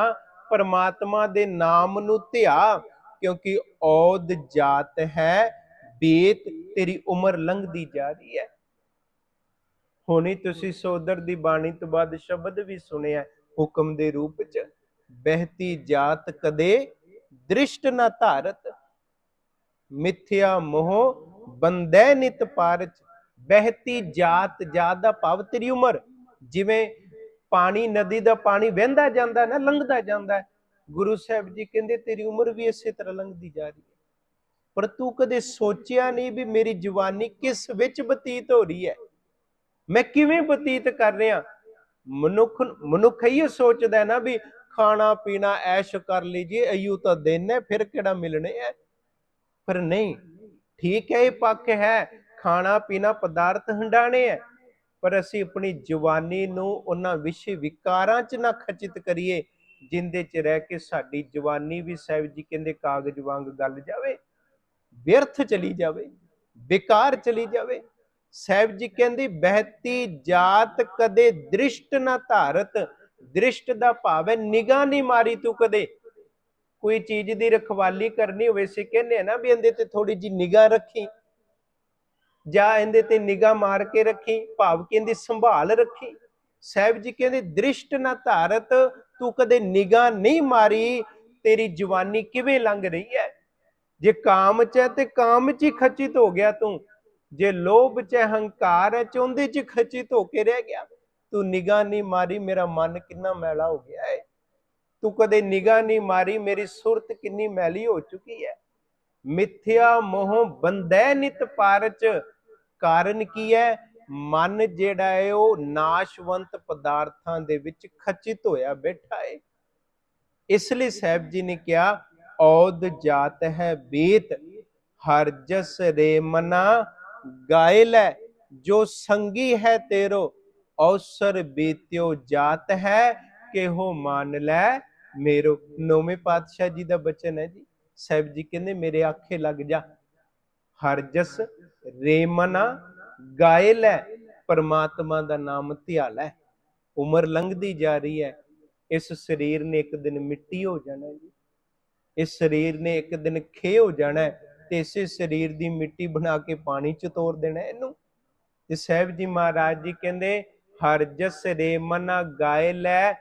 ਪਰਮਾਤਮਾ ਦੇ ਨਾਮ ਨੂੰ ਧਿਆ। ਕਿਉਂਕਿ ਔਦ ਜਾਤ ਹੈ, ਬੇਤ ਤੇਰੀ ਉਮਰ ਲੰਘਦੀ ਜਾ ਰਹੀ ਹੈ। ਹੁਣੀ ਤੁਸੀਂ ਸੋਦਰ ਦੀ ਬਾਣੀ ਤੋਂ ਬਾਅਦ ਸ਼ਬਦ ਵੀ ਸੁਣਿਆ ਹੁਕਮ ਦੇ ਰੂਪ ਚ, ਬਹਿਤੀ ਜਾਤ ਕਦੇ ਦ੍ਰਿਸ਼ਟ ਨਾ ਧਾਰਤ, ਮਿਥਿਆ ਮੋਹ ਬੰਦੈ ਨਿਤ ਪਾਰਚ, ਬਹਿਤੀ ਜਾਤ ਜਾਤ ਦਾ ਭਾਵ ਤੇਰੀ ਉਮਰ, ਜਿਵੇਂ ਪਾਣੀ ਨਦੀ ਦਾ ਪਾਣੀ ਵਹਿੰਦਾ ਜਾਂਦਾ ਨਾ, ਲੰਘਦਾ ਜਾਂਦਾ ਗੁਰੂ ਸਾਹਿਬ ਜੀ ਕਹਿੰਦੇ, ਤੇਰੀ ਉਮਰ ਵੀ ਇਸੇ ਤਰ੍ਹਾਂ ਲੰਘਦੀ ਜਾ ਰਹੀ ਹੈ। ਪਰ ਤੂੰ ਕਦੇ ਸੋਚਿਆ ਨਹੀਂ ਵੀ ਮੇਰੀ ਜਵਾਨੀ ਕਿਸ ਵਿੱਚ ਬਤੀਤ ਹੋ ਰਹੀ ਹੈ? ਮੈਂ ਕਿਵੇਂ ਬਤੀਤ ਕਰ ਰਿਹਾ? ਮਨੁੱਖ ਮਨੁੱਖ ਇਹ ਸੋਚਦਾ ਨਾ ਵੀ ਖਾਣਾ, ਪੀਣਾ, ਐਸ਼ ਕਰ ਲੀਜੀਏ ਅਯੂ ਤਾਂ ਦਿਨ ਹੈ, ਫਿਰ ਕਿਹੜਾ ਮਿਲਣੇ ਹੈ? ਪਰ ਨਹੀਂ, ਠੀਕ ਹੈ, ਇਹ ਪੱਕ ਹੈ, ਖਾਣਾ, ਪੀਣਾ ਪਦਾਰਥ ਹੰਡਾਣੇ ਹੈ। ਪਰ ਅਸੀਂ ਆਪਣੀ ਜਵਾਨੀ ਨੂੰ ਉਹਨਾਂ ਵਿਸ਼ੇ ਵਿਕਾਰਾਂ 'ਚ ਨਾ ਖਚਿਤ ਕਰੀਏ ਜਿੰਦੇ 'ਚ ਰਹਿ ਕੇ ਸਾਡੀ ਜਵਾਨੀ ਵੀ ਸਾਹਿਬ ਜੀ ਕਹਿੰਦੇ ਕਾਗਜ਼ ਵਾਂਗ ਗੱਲ ਜਾਵੇ, ਵਿਅਰਥ ਚਲੀ ਜਾਵੇ, ਬੇਕਾਰ ਚਲੀ ਜਾਵੇ। ਸਾਹਿਬ ਜੀ ਕਹਿੰਦੇ ਬਹਿਤੀ ਜਾਤ ਕਦੇ ਦ੍ਰਿਸ਼ਟ ਨਾ ਧਾਰਤ, ਦ੍ਰਿਸ਼ਟ ਦਾ ਭਾਵ ਹੈ ਨਿਗਾਹ ਨਹੀਂ ਮਾਰੀ ਤੂੰ ਕਦੇ। ਕੋਈ ਚੀਜ਼ ਦੀ ਰਖਵਾਲੀ ਕਰਨੀ ਹੋਵੇ ਸੇ ਕਹਿੰਦੇ ਨਾ ਵੀ ਇਹਦੇ ਤੇ ਥੋੜੀ ਜੀ ਨਿਗਾਹ ਰੱਖੀ। ਜਾਂ ਇਹਦੇ ਤੇ ਨਿਗਾਹ ਮਾਰ ਕੇ ਰੱਖੀ, ਭਾਵ ਕਿ ਇਹਦੀ ਸੰਭਾਲ ਰੱਖੀ। ਸਾਹਿਬ ਜੀ ਕਹਿੰਦੇ, ਦ੍ਰਿਸ਼ਟ ਨਾ ਧਾਰਤ, ਤੂੰ ਕਦੇ ਨਿਗਾਹ ਨਹੀਂ ਮਾਰੀ, ਤੇਰੀ ਜਵਾਨੀ ਕਿਵੇਂ ਲੰਘ ਰਹੀ ਹੈ? ਜੇ ਕਾਮ ਚ ਹੈ ਤੇ ਕਾਮ ਚ ਹੀ ਖਚਿਤ ਹੋ ਗਿਆ ਤੂੰ। ਜੇ ਲੋਭ ਚ ਹੰਕਾਰ ਹੈ, ਚੋਂਦੇ ਚ ਖਚਿਤ ਹੋ ਕੇ ਰਹਿ ਗਿਆ। ਤੂੰ ਨਿਗਾਹ ਨਹੀਂ ਮਾਰੀ, ਮੇਰਾ ਮਨ ਕਿੰਨਾ ਮੈਲਾ ਹੋ ਗਿਆ ਹੈ। ਤੂੰ ਕਦੇ ਨਿਗਾਹ ਨਹੀਂ ਮਾਰੀ, ਮੇਰੀ ਸੁਰਤ ਕਿੰਨੀ ਮੈਲੀ ਹੋ ਚੁੱਕੀ ਹੈ। ਮਿਥਿਆ ਮੋਹ ਬੰਦੈ ਨਿਤ ਪਾਰਚ, ਕਾਰਨ ਕੀ ਹੈ? ਮਨ ਜਿਹੜਾ ਹੈ ਉਹ ਨਾਸ਼ਵੰਤ ਪਦਾਰਥਾਂ ਦੇ ਵਿੱਚ ਖਚਿਤ ਹੋਇਆ ਬੈਠਾ ਹੈ ਇਸ ਲਈ ਸਾਹਿਬ ਜੀ ਨੇ ਕਿਹਾ, ਔਦ ਜਾਤ ਹੈ ਬੇਤ, ਹਰ ਜਸ ਰੇ ਮਨਾ ਗਾਇ ਲੈ, ਜੋ ਸੰਗੀ ਹੈ ਤੇਰੋ, ਔਸਰ ਬੀਤਿਓ ਜਾਤ ਹੈ, ਕਿਹੋ ਮੰਨ ਲੈ। ਮੇਰੋ, ਨੌਵੇਂ ਪਾਤਸ਼ਾਹ ਜੀ ਦਾ ਬਚਨ ਹੈ ਜੀ। ਸਾਹਿਬ ਜੀ ਕਹਿੰਦੇ, ਮੇਰੇ ਆਖੇ ਲੱਗ ਜਾ। ਹਰ ਜਸ ਰੇ ਮਨਾ ਗਾਇ ਲੈ ਪਰਮਾਤਮਾ ਦਾ ਨਾਮ ਧਿਆ ਲੈ ਉਮਰ ਲੰਘਦੀ ਜਾ ਰਹੀ ਹੈ, ਇਸ ਸਰੀਰ ਨੇ ਇੱਕ ਦਿਨ ਮਿੱਟੀ ਹੋ ਜਾਣਾ ਜੀ, ਇਸ ਸਰੀਰ ਨੇ ਇੱਕ ਦਿਨ ਖੇ ਹੋ ਜਾਣਾ ਤੇ ਇਸੇ ਸਰੀਰ ਦੀ ਮਿੱਟੀ ਬਣਾ ਕੇ ਪਾਣੀ ਚ ਤੋੜ ਦੇਣਾ ਇਹਨੂੰ। ਤੇ ਸਾਹਿਬ ਜੀ ਮਹਾਰਾਜ ਜੀ ਕਹਿੰਦੇ, ਹਰ ਜਸ ਰੇ ਮਨਾ ਗਾਏ ਲੈ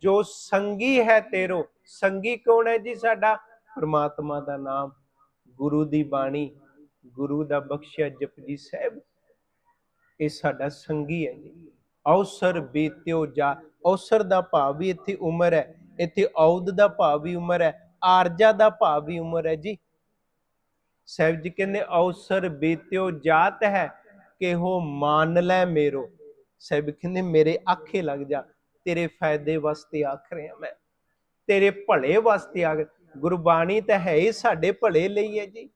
ਜੋ ਸੰਗੀ ਹੈ ਤੇਰੋ। ਸੰਗੀ ਕੌਣ ਹੈ ਜੀ ਸਾਡਾ? ਪ੍ਰਮਾਤਮਾ ਦਾ ਨਾਮ, ਗੁਰੂ ਦੀ ਬਾਣੀ, ਗੁਰੂ ਦਾ ਬਖਸ਼ਿਆ ਜਪਜੀ ਸਾਹਿਬ। ਇਹ ਸਾਡਾ ਸੰਗੀ ਹੈ ਜੀ। ਔਸਰ ਬੀਤਿਓ ਜਾ। ਔਸਰ ਦਾ ਭਾਵ ਵੀ ਇੱਥੇ ਉਮਰ ਹੈ। ਇੱਥੇ ਔਦ ਦਾ ਭਾਵ ਵੀ ਉਮਰ ਹੈ। ਆਰਜਾ ਦਾ ਭਾਵ ਵੀ ਉਮਰ ਹੈ ਜੀ। ਸਾਹਿਬ ਜੀ ਕਹਿੰਦੇ ਔਸਰ ਬੀਤਿਓ ਜਾਤ ਹੈ, ਕਿਹੋ ਮੰਨ ਲੈ ਮੇਰੋ। ਸਾਹਿਬ ਕਹਿੰਦੇ, ਮੇਰੇ ਆਖੇ ਲੱਗ ਜਾ। ਤੇਰੇ ਫਾਇਦੇ ਵਾਸਤੇ ਆਖ ਰਿਹਾ ਮੈਂ। ਤੇਰੇ ਭਲੇ ਵਾਸਤੇ ਆ ਗੁਰਬਾਣੀ ਤਾਂ ਹੈ ਹੀ ਸਾਡੇ ਭਲੇ ਲਈ ਹੈ ਜੀ।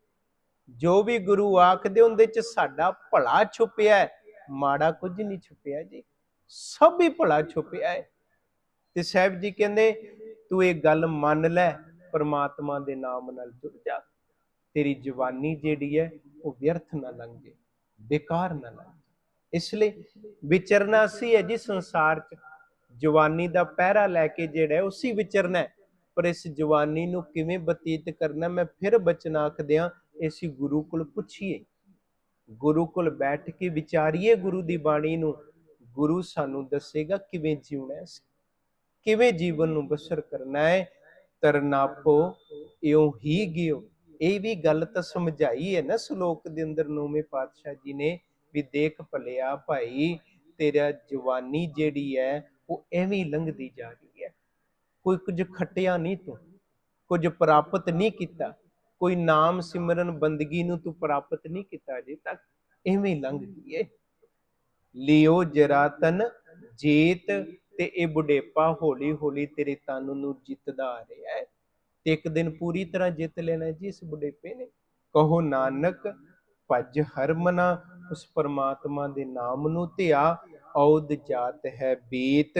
ਜੋ ਵੀ ਗੁਰੂ ਆਖਦੇ, ਉਹਦੇ ਚ ਸਾਡਾ ਭਲਾ ਛੁਪਿਆ ਹੈ। ਮਾੜਾ ਕੁਝ ਨਹੀਂ ਛੁਪਿਆ ਜੀ, ਸਭ ਹੀ ਭਲਾ ਛੁਪਿਆ ਹੈ ਤੇ ਸਾਹਿਬ ਜੀ ਕਹਿੰਦੇ, ਤੂੰ ਇਹ ਗੱਲ ਮੰਨ ਲੈ, ਪਰਮਾਤਮਾ ਦੇ ਨਾਮ ਨਾਲ ਜੁੜ ਜਾ। ਤੇਰੀ ਜਵਾਨੀ ਜਿਹੜੀ ਹੈ ਉਹ ਵਿਅਰਥ ਨਾ ਲੰਘ ਜੇ ਬੇਕਾਰ ਨਾ ਲੰਘ। ਇਸ ਲਈ ਵਿਚਰਨਾ ਸੀ ਹੈ ਜੀ ਸੰਸਾਰ 'ਚ। ਜਵਾਨੀ ਦਾ ਪਹਿਰਾ ਲੈ ਕੇ ਜਿਹੜਾ ਹੈ ਉਸੇ ਵਿਚਰਨਾ ਪਰ ਇਸ ਜਵਾਨੀ ਨੂੰ ਕਿਵੇਂ ਬਤੀਤ ਕਰਨਾ, ਮੈਂ ਫਿਰ ਬਚਨ ਆਖਦਿਆਂ ਅਸੀਂ ਗੁਰੂ ਕੋਲ ਪੁੱਛੀਏ। ਗੁਰੂ ਕੋਲ ਬੈਠ ਕੇ ਵਿਚਾਰੀਏ ਗੁਰੂ ਦੀ ਬਾਣੀ ਨੂੰ, ਗੁਰੂ ਸਾਨੂੰ ਦੱਸੇਗਾ ਕਿਵੇਂ ਜਿਉਣਾ ਹੈ, ਕਿਵੇਂ ਜੀਵਨ ਨੂੰ ਬਸਰ ਕਰਨਾ ਹੈ ਤਰਨਾਪੋ ਇਉਂ ਹੀ ਗਿਓ। ਇਹ ਵੀ ਗੱਲ ਤਾਂ ਸਮਝਾਈ ਹੈ ਨਾ ਸ਼ਲੋਕ ਦੇ ਅੰਦਰ ਨੌਵੇਂ ਪਾਤਸ਼ਾਹ ਜੀ ਨੇ ਵੀ ਦੇਖ ਭਲਿਆ ਭਾਈ, ਤੇਰਾ ਜਵਾਨੀ ਜਿਹੜੀ ਹੈ ਉਹ ਐਵੇਂ ਲੰਘਦੀ ਜਾ ਰਹੀ ਹੈ। ਕੋਈ ਕੁਝ ਖਟਿਆ ਨਹੀਂ ਤੂੰ, ਕੁਝ ਪ੍ਰਾਪਤ ਨਹੀਂ ਕੀਤਾ। ਕੋਈ ਨਾਮ ਸਿਮਰਨ ਬੰਦਗੀ ਨੂੰ ਤੂੰ ਪ੍ਰਾਪਤ ਨਹੀਂ ਕੀਤਾ ਅਜੇ ਤੱਕ ਐਵੇਂ ਲੰਘ ਗਈ ਏ। ਲਿਓ ਜਰਾਤਨ ਜੀਤ ਤੇ ਇਹ ਬੁਢੇਪਾ ਹੌਲੀ ਹੌਲੀ ਤੇਰੇ ਤਨ ਨੂੰ ਜਿੱਤਦਾ ਆ ਰਿਹਾ ਹੈ ਤੇ ਇੱਕ ਦਿਨ ਪੂਰੀ ਤਰ੍ਹਾਂ ਜਿੱਤ ਲੈਣਾ ਜੀ ਇਸ ਬੁਢੇਪੇ ਨੇ। ਕਹੋ ਨਾਨਕ, ਭਜ ਹਰਮਨਾ, ਉਸ ਪਰਮਾਤਮਾ ਦੇ ਨਾਮ ਨੂੰ ਧਿਆ ਔਦ ਜਾਤ ਹੈ ਬੀਤ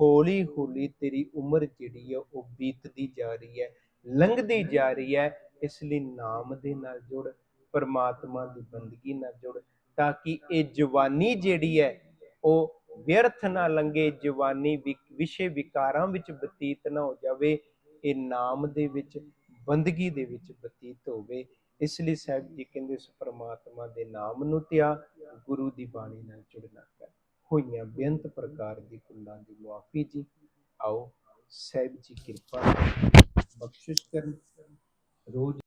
ਹੌਲੀ ਹੌਲੀ ਤੇਰੀ ਉਮਰ ਜਿਹੜੀ ਹੈ ਉਹ ਬੀਤਦੀ ਜਾ ਰਹੀ ਹੈ ਲੰਘਦੀ ਜਾ ਰਹੀ ਹੈ ਇਸ ਲਈ ਨਾਮ ਦੇ ਨਾਲ ਜੁੜ, ਪਰਮਾਤਮਾ ਦੀ ਬੰਦਗੀ ਨਾਲ ਜੁੜ, ਤਾਂ ਕਿ ਇਹ ਜਵਾਨੀ ਜਿਹੜੀ ਹੈ, ਉਹ ਵਿਅਰਥ ਨਾ ਲੰਗੇ ਜਵਾਨੀ ਵਿਸ਼ੇ ਵਿਕਾਰਾਂ ਵਿੱਚ ਬਤੀਤ ਨਾ ਹੋ ਜਾਵੇ, ਇਹ ਨਾਮ ਦੇ ਵਿੱਚ, ਬੰਦਗੀ ਦੇ ਵਿੱਚ ਬਤੀਤ ਹੋਵੇ। ਇਸ ਲਈ ਸਾਹਿਬ ਜੀ ਕਹਿੰਦੇ, ਉਸ ਪਰਮਾਤਮਾ ਦੇ ਨਾਮ ਨੂੰ ਧਿਆ, ਗੁਰੂ ਦੀ ਬਾਣੀ ਨਾਲ ਜੁੜਨਾ ਕਰ। ਹੋਈਆਂ ਬੇਅੰਤ ਪ੍ਰਕਾਰ ਦੀ ਕੁੱਲਾਂ ਦੀ ਮੁਆਫੀ ਜੀ। ਆਓ, ਸਾਹਿਬ ਜੀ ਕਿਰਪਾ ਬਖਸ਼ਿਸ਼ ਕਰਨ। ਰੋਜ਼